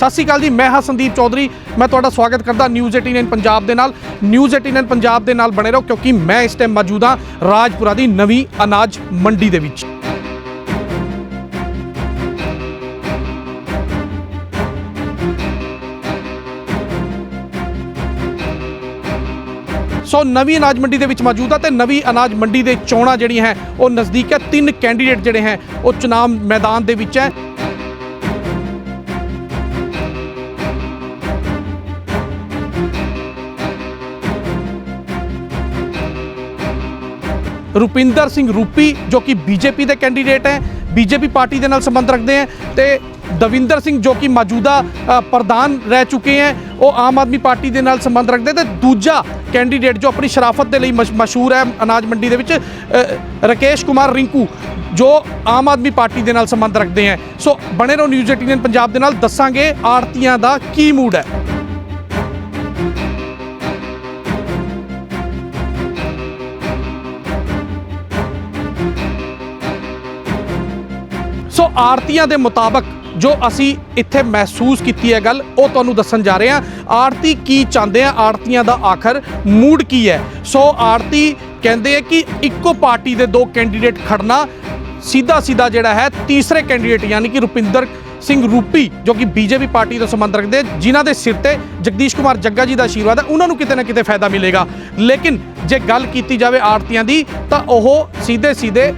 ਸਤਿ ਸ਼੍ਰੀ ਅਕਾਲ ਜੀ, ਮੈਂ ਹਾਂ ਸੰਦੀਪ ਚੌਧਰੀ। ਮੈਂ ਤੁਹਾਡਾ ਸਵਾਗਤ ਕਰਦਾ ਨਿਊਜ਼ 89 ਪੰਜਾਬ ਦੇ ਨਾਲ। ਨਿਊਜ਼ 89 ਪੰਜਾਬ ਦੇ ਨਾਲ ਬਣੇ ਰਹੋ, ਕਿਉਂਕਿ ਮੈਂ ਇਸ ਟਾਈਮ ਮੌਜੂਦ ਹਾਂ ਰਾਜਪੁਰਾ ਦੀ ਨਵੀਂ ਅਨਾਜ ਮੰਡੀ ਦੇ ਵਿੱਚ। ਸੋ ਨਵੀਂ ਅਨਾਜ ਮੰਡੀ ਦੇ ਵਿੱਚ ਮੌਜੂਦ ਆ ਤੇ ਨਵੀਂ ਅਨਾਜ ਮੰਡੀ ਦੇ ਚੋਣਾਂ ਜਿਹੜੀਆਂ ਹੈ, ਉਹ ਨਜ਼ਦੀਕ ਹੈ। ਤਿੰਨ ਕੈਂਡੀਡੇਟ ਜਿਹੜੇ ਹੈ, ਉਹ ਚੁਣਾਵ ਮੈਦਾਨ ਦੇ ਵਿੱਚ ਹੈ। ਰੁਪਿੰਦਰ ਸਿੰਘ ਰੂਪੀ ਜੋ ਕਿ ਬੀਜੇਪੀ ਦੇ ਕੈਂਡੀਡੇਟ ਹੈ ਬੀਜੇਪੀ ਪਾਰਟੀ ਦੇ ਨਾਲ ਸੰਬੰਧ ਰੱਖਦੇ ਹੈ ਤੇ ਦਵਿੰਦਰ ਸਿੰਘ ਜੋ ਕਿ ਮੌਜੂਦਾ ਪ੍ਰਧਾਨ ਰਹਿ ਚੁੱਕੇ ਹੈ ਉਹ ਆਮ ਆਦਮੀ ਪਾਰਟੀ ਦੇ ਨਾਲ ਸੰਬੰਧ ਰੱਖਦੇ ਤੇ ਦੂਜਾ ਕੈਂਡੀਡੇਟ ਜੋ ਆਪਣੀ ਸ਼ਰਾਫਤ ਦੇ ਲਈ ਮਸ਼- ਮਸ਼ਹੂਰ ਹੈ ਅਨਾਜ ਮੰਡੀ ਦੇ ਵਿੱਚ ਅ, ਰਕੇਸ਼ ਕੁਮਾਰ ਰਿੰਕੂ ਜੋ ਆਮ ਆਦਮੀ ਪਾਰਟੀ ਦੇ ਨਾਲ ਸੰਬੰਧ ਰੱਖਦੇ ਹੈ। ਸੋ ਬਣੇ ਰਹੋ ਨਿਊਜ਼ 18 ਪੰਜਾਬ ਦੇ ਨਾਲ ਦੱਸਾਂਗੇ ਆੜਤੀਆਂ ਦਾ ਕੀ ਮੂਡ ਹੈ। ਸੋ ਆਰਤੀਆਂ ਦੇ ਮੁਤਾਬਕ ਜੋ ਅਸੀਂ ਇੱਥੇ ਮਹਿਸੂਸ ਕੀਤੀ ਹੈ ਗੱਲ, ਉਹ ਤੁਹਾਨੂੰ ਦੱਸਣ ਜਾ ਰਹੇ ਹਾਂ। ਆਰਤੀ ਕੀ ਚਾਹੁੰਦੇ ਆ? ਆਰਤੀਆਂ ਦਾ ਆਖਰ ਮੂਡ ਕੀ ਹੈ? ਸੋ ਆਰਤੀ ਕਹਿੰਦੇ ਆ ਕਿ ਇੱਕੋ ਪਾਰਟੀ ਦੇ ਦੋ ਕੈਂਡੀਡੇਟ ਖੜਨਾ ਸਿੱਧਾ ਸਿੱਧਾ ਜਿਹੜਾ ਹੈ ਤੀਸਰੇ ਕੈਂਡੀਡੇਟ, ਯਾਨੀ ਕਿ ਰੁਪਿੰਦਰ ਸਿੰਘ ਰੂਪੀ, ਜੋ ਕਿ ਬੀਜੇਪੀ ਪਾਰਟੀ ਤੋਂ ਸੰਬੰਧ ਰੱਖਦੇ ਜਿਨ੍ਹਾਂ ਦੇ ਸਿਰ ਤੇ ਜਗਦੀਸ਼ ਕੁਮਾਰ ਜੱਗਾ ਜੀ ਦਾ ਆਸ਼ੀਰਵਾਦ ਹੈ, ਉਹਨਾਂ ਨੂੰ ਕਿਤੇ ਨਾ ਕਿਤੇ ਫਾਇਦਾ ਮਿਲੇਗਾ। ਲੇਕਿਨ ਜੇ ਗੱਲ ਕੀਤੀ ਜਾਵੇ ਆਰਤੀਆਂ ਦੀ, ਤਾਂ ਉਹ ਸਿੱਧੇ ਸਿੱਧੇ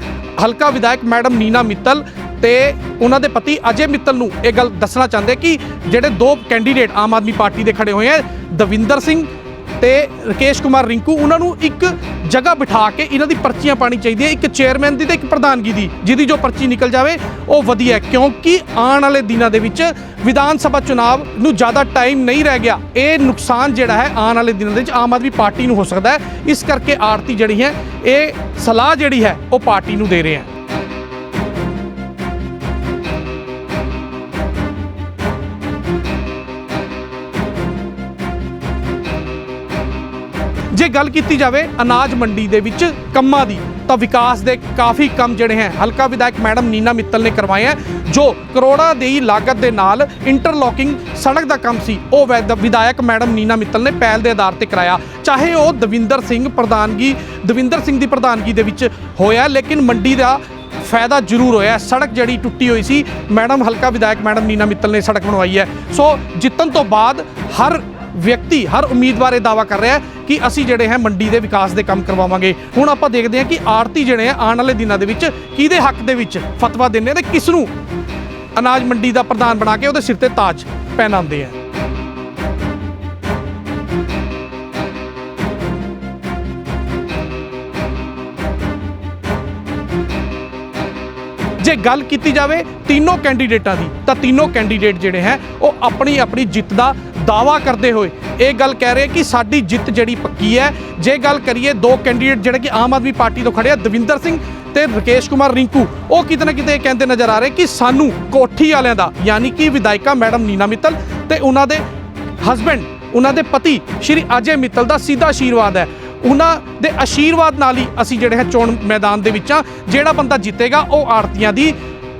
ਹਲਕਾ ਵਿਧਾਇਕ ਮੈਡਮ ਨੀਨਾ ਮਿੱਤਲ ਤੇ ਉਹਨਾਂ ਦੇ ਪਤੀ ਅਜੇ ਮਿੱਤਲ ਨੂੰ ਇਹ ਗੱਲ ਦੱਸਣਾ ਚਾਹੁੰਦੇ ਕਿ ਜਿਹੜੇ ਦੋ ਕੈਂਡੀਡੇਟ ਆਮ ਆਦਮੀ ਪਾਰਟੀ ਦੇ ਖੜੇ ਹੋਏ ਆ, ਦਵਿੰਦਰ ਸਿੰਘ ਤੇ ਰਕੇਸ਼ ਕੁਮਾਰ ਰਿੰਕੂ, ਉਹਨਾਂ ਨੂੰ ਇੱਕ ਜਗ੍ਹਾ ਬਿਠਾ ਕੇ ਇਹਨਾਂ ਦੀ ਪਰਚੀਆਂ ਪਾਣੀ ਚਾਹੀਦੀ ਹੈ ਇੱਕ ਚੇਅਰਮੈਨ ਦੀ ਤੇ ਇੱਕ ਪ੍ਰਧਾਨਗੀ ਦੀ, ਜਿਹਦੀ ਜੋ ਪਰਚੀ ਨਿਕਲ ਜਾਵੇ, ਉਹ ਵਧੀਆ ਕਿਉਂਕਿ ਆਉਣ ਵਾਲੇ ਦਿਨਾਂ ਦੇ ਵਿੱਚ ਵਿਧਾਨ ਸਭਾ ਚੁਣਾਵ ਨੂੰ ਜ਼ਿਆਦਾ ਟਾਈਮ ਨਹੀਂ ਰਹਿ ਗਿਆ, ਇਹ ਨੁਕਸਾਨ ਜਿਹੜਾ ਹੈ ਆਉਣ ਵਾਲੇ ਦਿਨਾਂ ਦੇ ਵਿੱਚ ਆਮ ਆਦਮੀ ਪਾਰਟੀ ਨੂੰ ਹੋ ਸਕਦਾ ਹੈ, ਇਸ ਕਰਕੇ ਆਰਤੀ ਜਿਹੜੀ ਹੈ, ਇਹ ਸਲਾਹ ਜਿਹੜੀ ਹੈ, ਉਹ ਪਾਰਟੀ ਨੂੰ ਦੇ ਰਹੇ ਹੈ। ਗੱਲ ਕੀਤੀ ਜਾਵੇ ਅਨਾਜ ਮੰਡੀ ਦੇ ਵਿੱਚ ਕੰਮਾਂ ਦੀ, ਤਾਂ ਵਿਕਾਸ ਦੇ ਕਾਫੀ ਕੰਮ ਜਿਹੜੇ ਹੈ, ਹਲਕਾ ਵਿਧਾਇਕ ਮੈਡਮ ਨੀਨਾ ਮਿੱਤਲ ਨੇ ਕਰਵਾਏ ਹੈ, ਜੋ ਕਰੋੜਾਂ ਦੀ ਲਾਗਤ ਦੇ ਨਾਲ ਇੰਟਰਲੋਕਿੰਗ ਸੜਕ ਦਾ ਕੰਮ ਸੀ, ਉਹ ਵੈਦ- ਵਿਧਾਇਕ ਮੈਡਮ ਨੀਨਾ ਮਿੱਤਲ ਨੇ ਪਹਿਲ ਦੇ ਆਧਾਰ ਤੇ ਕਰਾਇਆ। ਚਾਹੇ ਉਹ ਦਵਿੰਦਰ ਸਿੰਘ ਪ੍ਰਧਾਨਗੀ, ਦਵਿੰਦਰ ਸਿੰਘ ਦੀ ਪ੍ਰਧਾਨਗੀ ਦੇ ਵਿੱਚ ਹੋਇਆ, ਲੇਕਿਨ ਮੰਡੀ ਦਾ ਫਾਇਦਾ ਜ਼ਰੂਰ ਹੋਇਆ। ਸੜਕ ਜਿਹੜੀ ਟੁੱਟੀ ਹੋਈ ਸੀ, ਮੈਡਮ, ਹਲਕਾ ਵਿਧਾਇਕ ਮੈਡਮ ਨੀਨਾ ਮਿੱਤਲ ਨੇ ਸੜਕ ਬਣਵਾਈ ਹੈ। ਸੋ ਜਿੱਤਣ ਤੋਂ ਬਾਅਦ ਹਰ ਵਿਅਕਤੀ ਹਰ ਉਮੀਦਵਾਰ ਇਹ ਦਾਵਾ ਕਰ ਰਿਹਾ ਹੈ ਕਿ ਅਸੀਂ ਜਿਹੜੇ ਹੈ ਮੰਡੀ ਦੇ ਵਿਕਾਸ ਦੇ ਕੰਮ ਕਰਵਾਵਾਂਗੇ। ਹੁਣ ਆਪਾਂ ਦੇਖਦੇ ਹਾਂ ਕਿ ਆੜਤੀ ਜਿਹੜੇ ਆ ਆਉਣ ਵਾਲੇ ਦਿਨਾਂ ਦੇ ਵਿੱਚ ਕਿਹਦੇ ਹੱਕ ਦੇ ਵਿੱਚ ਫਤਵਾ ਦਿੰਦੇ ਆ ਤੇ ਕਿਸ ਨੂੰ ਅਨਾਜ ਮੰਡੀ ਦਾ ਪ੍ਰਧਾਨ ਬਣਾ ਕੇ ਉਹਦੇ ਸਿਰ ਤੇ ਤਾਜ ਪਹਿਨਾਉਂਦੇ ਆ। ਜੇ ਗੱਲ ਕੀਤੀ ਜਾਵੇ ਤਿੰਨੋਂ ਕੈਂਡੀਡੇਟਾਂ ਦੀ, ਤਾਂ ਤਿੰਨੋਂ ਕੈਂਡੀਡੇਟ ਜਿਹੜੇ ਹੈ ਉਹ ਆਪਣੀ ਆਪਣੀ ਜਿੱਤ ਦਾ ਦਾਵਾ ਕਰਦੇ ਹੋਏ ਇਹ ਗੱਲ ਕਹਿ ਰਹੇ ਕਿ ਸਾਡੀ ਜਿੱਤ ਜਿਹੜੀ ਪੱਕੀ ਹੈ। ਜੇ ਗੱਲ ਕਰੀਏ ਦੋ ਕੈਂਡੀਡੇਟ ਜਿਹੜੇ ਕਿ ਆਮ ਆਦਮੀ ਪਾਰਟੀ ਤੋਂ ਖੜੇ ਆ, ਦਵਿੰਦਰ ਸਿੰਘ ਤੇ ਰਕੇਸ਼ ਕੁਮਾਰ ਰਿੰਕੂ, ਉਹ ਕਿਤੇ ਨਾ ਕਿਤੇ ਇਹ ਕਹਿੰਦੇ ਨਜ਼ਰ ਆ ਰਹੇ ਕਿ ਸਾਨੂੰ ਕੋਠੀ ਵਾਲਿਆਂ ਦਾ, ਯਾਨੀ ਕਿ ਵਿਧਾਇਕਾ ਮੈਡਮ ਨੀਨਾ ਮਿੱਤਲ ਤੇ ਉਹਨਾਂ ਦੇ ਹਸਬੈਂਡ ਉਹਨਾਂ ਦੇ ਪਤੀ ਸ਼੍ਰੀ ਅਜੇ ਮਿੱਤਲ ਦਾ ਸਿੱਧਾ ਆਸ਼ੀਰਵਾਦ ਹੈ। ਉਹਨਾਂ ਦੇ ਆਸ਼ੀਰਵਾਦ ਨਾਲ ਹੀ ਅਸੀਂ ਜਿਹੜੇ ਹੈ ਚੋਣ ਮੈਦਾਨ ਦੇ ਵਿੱਚ ਆ ਜਿਹੜਾ ਬੰਦਾ ਜਿੱਤੇਗਾ, ਉਹ ਆਰਤੀਆਂ ਦੀ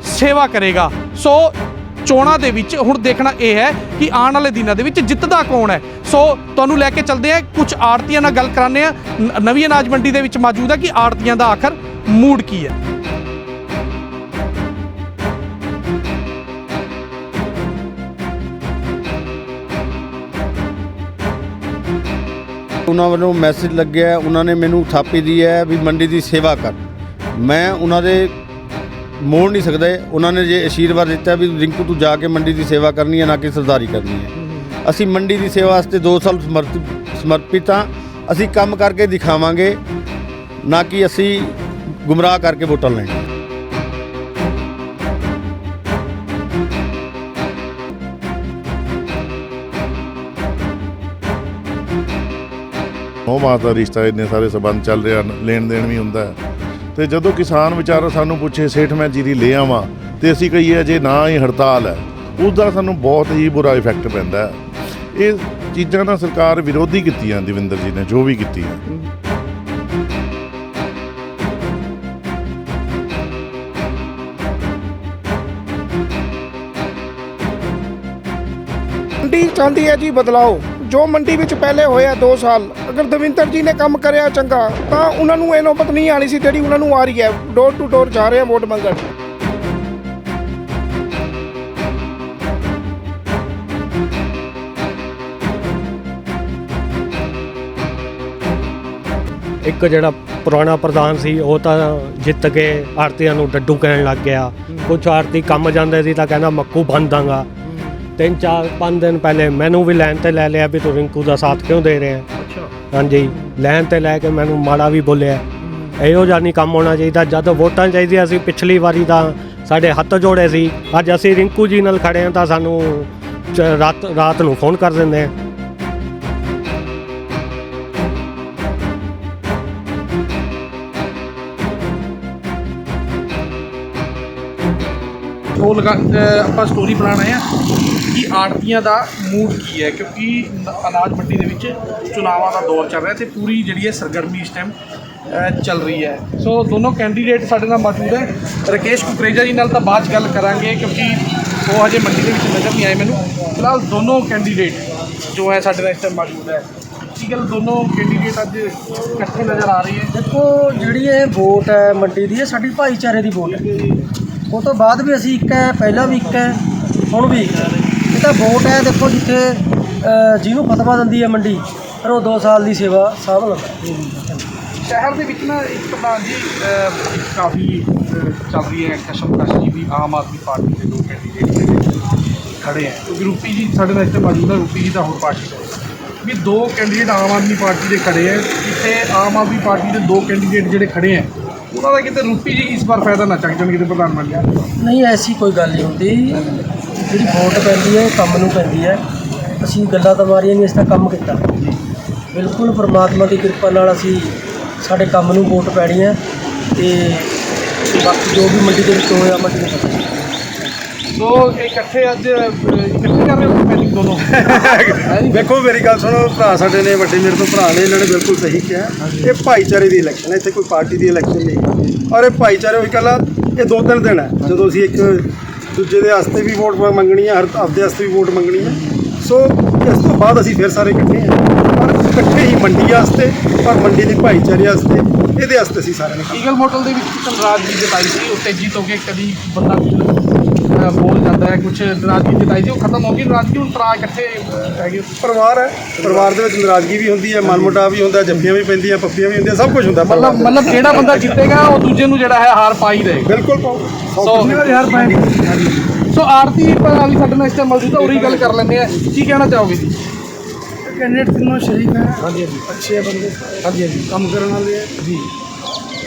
ਸੇਵਾ ਕਰੇਗਾ। ਸੋ ਚੋਣਾਂ ਦੇ ਵਿੱਚ ਹੁਣ ਦੇਖਣਾ ਇਹ ਹੈ ਕਿ ਆਉਣ ਵਾਲੇ ਦਿਨਾਂ ਦੇ ਵਿੱਚ ਜਿੱਤਦਾ ਕੌਣ ਹੈ। ਸੋ ਤੁਹਾਨੂੰ ਲੈ ਕੇ ਚੱਲਦੇ ਆ ਕੁਝ ਆਰਤੀਆਂ ਨਾਲ ਗੱਲ ਕਰਾਉਂਦੇ ਆ ਨਵੀਂ ਅਨਾਜ ਮੰਡੀ ਦੇ ਵਿੱਚ ਮੌਜੂਦ ਹੈ ਕਿ ਆਰਤੀਆਂ ਦਾ ਆਖਰ ਮੂਡ ਕੀ ਹੈ। ਉਹਨਾਂ ਵੱਲੋਂ ਮੈਸੇਜ ਲੱਗਿਆ ਉਹਨਾਂ ਨੇ ਮੈਨੂੰ ਥਾਪੀ ਦੀ ਹੈ ਵੀ ਮੰਡੀ ਦੀ ਸੇਵਾ ਕਰ। ਮੈਂ ਉਹਨਾਂ ਦੇ ਮੋੜ ਨਹੀਂ ਸਕਦੇ। ਉਹਨਾਂ ਨੇ ਜੇ ਆਸ਼ੀਰਵਾਦ ਦਿੱਤਾ ਵੀ ਰਿੰਕੂ ਤੂੰ ਜਾ ਕੇ ਮੰਡੀ ਦੀ ਸੇਵਾ ਕਰਨੀ ਹੈ, ਨਾ ਕਿ ਸਰਦਾਰੀ ਕਰਨੀ ਹੈ। ਅਸੀਂ ਮੰਡੀ ਦੀ ਸੇਵਾ ਵਾਸਤੇ 2 ਸਾਲ ਸਮਰਪਿਤ ਸਮਰਪਿਤ ਹਾਂ। ਅਸੀਂ ਕੰਮ ਕਰਕੇ ਦਿਖਾਵਾਂਗੇ, ਨਾ ਕਿ ਅਸੀਂ ਗੁੰਮਰਾਹ ਕਰਕੇ ਵੋਟਾਂ ਲੈਣੀਆਂ ਉਹ ਮਾਤਾ ਰਿਸ਼ਤਾ, ਇੰਨੇ ਸਾਰੇ ਸਬੰਧ ਚੱਲ ਰਹੇ ਹਨ। ਲੈਣ ਦੇਣ ਵੀ ਹੁੰਦਾ ਹੈ। ਤੇ ਜਦੋਂ ਕਿਸਾਨ ਵਿਚਾਰਾ ਸਾਨੂੰ ਪੁੱਛੇ, ਸੇਠ, ਮੈਂ ਜੀਰੀ ਲੈ ਆਵਾਂ। ਤੇ ਅਸੀਂ ਕਹੀਏ, ਜੇ ਨਾ ਹੀ ਹੜਤਾਲ ਹੈ ਉਸ ਦਾ ਸਾਨੂੰ ਬਹੁਤ ਹੀ ਬੁਰਾ ਇਫੈਕਟ ਪੈਂਦਾ ਹੈ। ਇਹ ਚੀਜ਼ਾਂ ਤਾਂ ਸਰਕਾਰ ਵਿਰੋਧੀ ਕੀਤੀਆਂ, ਦਵਿੰਦਰ ਜੀ ਨੇ, ਜੋ ਵੀ ਕੀਤੀਆਂ। ਮੰਡੀ ਚਾਹੁੰਦੀ ਹੈ ਜੀ ਬਦਲਾਓ। ਜੋ ਮੰਡੀ ਵਿੱਚ ਪਹਿਲੇ ਹੋਇਆ 2 ਸਾਲ ਅਗਰ ਦਵਿੰਦਰ ਜੀ ਨੇ ਕੰਮ ਕਰਿਆ ਚੰਗਾ ਤਾਂ ਉਹਨਾਂ ਨੂੰ ਇਹ ਨੌਬਤ ਨਹੀਂ ਆਣੀ ਸੀ ਜਿਹੜੀ ਉਹਨਾਂ ਨੂੰ ਆ ਰਹੀ ਹੈ। ਡੋਰ ਟੂ ਡੋਰ ਜਾ ਰਹੇ ਆ ਵੋਟ ਮੰਗਣ। ਇੱਕ ਜਿਹੜਾ ਪੁਰਾਣਾ ਪ੍ਰਧਾਨ ਸੀ ਉਹ ਤਾਂ ਜਿੱਤ ਕੇ ਆਰਤੀਆਂ ਨੂੰ ਡੱਡੂ ਕਹਿਣ ਲੱਗ ਗਿਆ। ਕੁਝ ਆਰਤੀ ਕੰਮ ਜਾਂਦੇ ਸੀ ਤਾਂ ਕਹਿੰਦਾ ਮੱਕੂ ਬੰਨ ਦਾਂਗਾ। ਤਿੰਨ ਚਾਰ ਪੰਜ ਦਿਨ ਪਹਿਲੇ ਮੈਨੂੰ ਵੀ ਲਾਈਨ ਤੇ ਲੈ ਲਿਆ ਵੀ ਤੂੰ ਰਿੰਕੂ ਦਾ ਸਾਥ ਕਿਉਂ ਦੇ ਰਿਹਾ? ਅੱਛਾ। ਹਾਂਜੀ ਲਾਈਨ ਤੇ ਲੈ ਕੇ ਮੈਨੂੰ ਮਾੜਾ ਵੀ ਬੋਲਿਆ। ਇਹੋ ਜਿਹਾ ਨਹੀਂ ਕੰਮ ਹੋਣਾ ਚਾਹੀਦਾ। ਜਦ ਵੋਟਾਂ ਚਾਹੀਦੀਆਂ ਸੀ ਪਿਛਲੀ ਵਾਰੀ ਤਾਂ ਸਾਡੇ ਹੱਥ ਜੋੜੇ ਸੀ। ਅੱਜ ਅਸੀਂ ਰਿੰਕੂ ਜੀ ਨਾਲ ਖੜੇ ਹਾਂ ਤਾਂ ਸਾਨੂੰ ਰਾਤ ਰਾਤ ਨੂੰ ਫੋਨ ਕਰ ਦਿੰਦੇ ਆ। ਉਹ ਲਗਾ ਆਪਾਂ ਸਟੋਰੀ ਬਣਾਉਣ ਆਏ ਆ। ਕਿ ਆੜਤੀਆਂ ਦਾ ਮੂਡ ਕੀ ਹੈ? ਕਿਉਂਕਿ ਅਨਾਜ ਮੰਡੀ ਦੇ ਵਿੱਚ ਚੁਣਾਵਾਂ ਦਾ ਦੌਰ ਚੱਲ ਰਿਹਾ ਤੇ ਪੂਰੀ ਜਿਹੜੀ ਹੈ ਸਰਗਰਮੀ ਇਸ ਟਾਈਮ ਚੱਲ ਰਹੀ ਹੈ। ਸੋ ਦੋਨੋਂ ਕੈਂਡੀਡੇਟ ਸਾਡੇ ਨਾਲ ਮੌਜੂਦ ਹੈ। ਰਕੇਸ਼ ਕੁਕਰੇਜਾ ਜੀ ਨਾਲ ਤਾਂ ਬਾਅਦ 'ਚ ਗੱਲ ਕਰਾਂਗੇ, ਕਿਉਂਕਿ ਉਹ ਹਜੇ ਮੰਡੀ ਦੇ ਵਿੱਚ ਨਜ਼ਰ ਨਹੀਂ ਆਏ ਮੈਨੂੰ। ਫਿਲਹਾਲ ਦੋਨੋਂ ਕੈਂਡੀਡੇਟ ਜੋ ਹੈ ਸਾਡੇ ਨਾਲ ਇਸ ਟਾਈਮ ਮੌਜੂਦ ਹੈ। ਕੀ ਗੱਲ ਦੋਨੋਂ ਕੈਂਡੀਡੇਟ ਅੱਜ ਇਕੱਠੇ ਨਜ਼ਰ ਆ ਰਹੇ ਹੈ? ਦੇਖੋ, ਜਿਹੜੀ ਇਹ ਵੋਟ ਹੈ ਮੰਡੀ ਦੀ, ਇਹ ਸਾਡੀ ਭਾਈਚਾਰੇ ਦੀ ਵੋਟ ਹੈ। ਉਹ ਤੋਂ ਬਾਅਦ ਵੀ ਅਸੀਂ ਇੱਕ ਹੈ, ਪਹਿਲਾਂ ਵੀ ਇੱਕ ਹੈ, ਹੁਣ ਵੀ ਇੱਕ ਹੈ। ਤਾਂ ਵੋਟ ਹੈ ਦੇਖੋ ਜਿੱਥੇ ਜਿਹਨੂੰ ਫਤਵਾ ਦਿੰਦੀ ਹੈ ਮੰਡੀ ਪਰ ਉਹ 2 ਸਾਲ ਦੀ ਸੇਵਾ ਸਾਂਭ ਲੈਂਦਾ। ਸ਼ਹਿਰ ਦੇ ਵਿੱਚ ਨਾ ਇੱਕ ਪ੍ਰਧਾਨ ਜੀ ਅਹ, ਇੱਕ ਕਾਫੀ ਅਹ, ਚੱਲ ਰਹੀ ਹੈ ਕਸ਼ਮਕਸ਼ ਜੀ ਵੀ ਆਮ ਆਦਮੀ ਪਾਰਟੀ ਦੇ ਦੋ ਕੈਂਡੀਡੇਟ ਜਿਹੜੇ ਖੜੇ ਹੈ। ਕਿਉਂਕਿ ਰੂਪੀ ਜੀ ਸਾਡੇ ਨਾਲ ਇੱਥੇ ਮੌਜੂਦ ਹੈ ਰੂਪੀ ਜੀ ਤਾਂ ਹੋਰ ਪਾਰਟੀ ਤੋਂ ਹੈ। ਵੀ ਦੋ ਕੈਂਡੀਡੇਟ ਆਮ ਆਦਮੀ ਪਾਰਟੀ ਦੇ ਖੜੇ ਹੈ ਇੱਥੇ ਆਮ ਆਦਮੀ ਪਾਰਟੀ ਦੇ ਦੋ ਕੈਂਡੀਡੇਟ ਜਿਹੜੇ ਖੜੇ ਹੈ ਉਹਨਾਂ ਦਾ ਕਿਤੇ ਰੂਪੀ ਜੀ ਇਸ ਵਾਰ ਫਾਇਦਾ ਨਾ ਚੱਕ ਜਾਣ ਕਿਤੇ ਪ੍ਰਧਾਨ ਬਣ ਗਿਆ ਨਹੀਂ ਐਸੀ ਕੋਈ ਗੱਲ ਨਹੀਂ ਹੁੰਦੀ। ਜਿਹੜੀ ਵੋਟ ਪੈਂਦੀ ਹੈ ਇਹ ਕੰਮ ਨੂੰ ਪੈਂਦੀ ਹੈ। ਅਸੀਂ ਗੱਲਾਂ ਤਾਂ ਮਾਰੀਆਂ ਨਹੀਂ ਅਸੀਂ ਤਾਂ ਕੰਮ ਕੀਤਾ। ਬਿਲਕੁਲ ਪਰਮਾਤਮਾ ਦੀ ਕਿਰਪਾ ਨਾਲ ਅਸੀਂ ਸਾਡੇ ਕੰਮ ਨੂੰ ਵੋਟ ਪੈਣੀ ਹੈ ਤੇ ਬਾਕੀ ਜੋ ਵੀ ਮੰਡੀ ਦੇ ਵਿੱਚ ਹੋਇਆ ਮੰਡੀ ਨੂੰ ਪਤਾ ਸੋ ਇਹ ਇਕੱਠੇ ਅੱਜ ਇਕੱਠੇ ਕਰ ਰਹੇ ਹੋ ਪੈਨਿੰਗ ਦੋਨੋਂ? ਵੇਖੋ ਮੇਰੀ ਗੱਲ ਸੁਣੋ ਭਰਾ ਸਾਡੇ ਨੇ ਵੱਡੇ ਮੇਰੇ ਤੋਂ ਭਰਾ ਨੇ ਇਹਨਾਂ ਨੇ ਬਿਲਕੁਲ ਸਹੀ ਕਿਹਾ। ਇਹ ਭਾਈਚਾਰੇ ਦੀ ਇਲੈਕਸ਼ਨ ਹੈ ਇੱਥੇ ਕੋਈ ਪਾਰਟੀ ਦੀ ਇਲੈਕਸ਼ਨ ਨਹੀਂ। ਔਰ ਇਹ ਭਾਈਚਾਰੇ ਹੋਈ ਕੱਲਾ ਇਹ ਦੋ ਤਿੰਨ ਦਿਨ ਹੈ। ਜਦੋਂ ਅਸੀਂ ਇੱਕ ਦੂਜੇ ਦੇ ਵਾਸਤੇ ਵੀ ਵੋਟ ਮੰਗਣੀ ਹੈ ਹਰ ਆਪਦੇ ਵਾਸਤੇ ਵੀ ਵੋਟ ਮੰਗਣੀ ਹੈ ਸੋ ਇਸ ਤੋਂ ਬਾਅਦ ਅਸੀਂ ਫਿਰ ਸਾਰੇ ਇਕੱਠੇ ਹਾਂ ਪਰ ਇਕੱਠੇ ਹੀ ਮੰਡੀ ਵਾਸਤੇ ਪਰ ਮੰਡੀ ਦੀ ਭਾਈਚਾਰੇ ਵਾਸਤੇ ਇਹਦੇ ਵਾਸਤੇ ਅਸੀਂ ਸਾਰੇ ਨੇ ਈਗਲ ਮੋਟਲ ਦੇ ਵਿੱਚ ਨਾਰਾਜ਼ਗੀ ਜਤਾਈ ਸੀ ਉਹ ਤੇਜ਼ੀ ਹੋ ਕੇ ਕਦੀ ਬੰਦਾ ਅਹ, ਬੋਲ ਜਾਂਦਾ ਹੈ ਕੁਝ ਨਾਰਾਜ਼ਗੀ ਜਤਾਈ ਸੀ ਉਹ ਖਤਮ ਹੋ ਗਈ ਨਾਰਾਜ਼ਗੀ ਹੁਣ ਭਰਾ ਇਕੱਠੇ ਹੈਗੇ। ਪਰਿਵਾਰ ਹੈ ਪਰਿਵਾਰ ਦੇ ਵਿੱਚ ਨਾਰਾਜ਼ਗੀ ਵੀ ਹੁੰਦੀ ਹੈ ਮਨਮੁਟਾਵ ਵੀ ਹੁੰਦਾ ਜੱਫੀਆਂ ਵੀ ਪੈਂਦੀਆਂ ਪੱਪੀਆਂ ਵੀ ਹੁੰਦੀਆਂ ਸਭ ਕੁਝ ਹੁੰਦਾ ਮਤਲਬ ਦੇ। ਮਤਲਬ ਜਿਹੜਾ ਬੰਦਾ ਜਿੱਤੇਗਾ ਉਹ ਦੂਜੇ ਨੂੰ ਜਿਹੜਾ ਹੈ ਹਾਰ ਪਾ ਹੀ ਦੇਗਾ। ਬਿਲਕੁਲ ਸੋ ਹਰ ਪਾయింది ਸੋ ਆਰਤੀ ਭਰਾ ਵੀ ਸਾਡੇ ਨਾਲ ਇਸ ਟਾਈਮ ਮੌਜੂਦ ਹੈ ਉਹੀ ਗੱਲ ਕਰ ਲੈਂਦੇ ਆ ਕੀ ਕਹਿਣਾ ਚਾਹੋਗੇ ਜੀ? ਕੈਂਡੀਡੇਟ ਤਿੰਨੋਂ ਸ਼ਰੀਕ ਹੈ? ਹਾਂਜੀ ਹਾਂਜੀ। ਅੱਛੇ ਬੰਦੇ। ਹਾਂਜੀ ਹਾਂਜੀ। ਕੰਮ ਕਰਨ ਵਾਲੇ ਹੈ ਜੀ।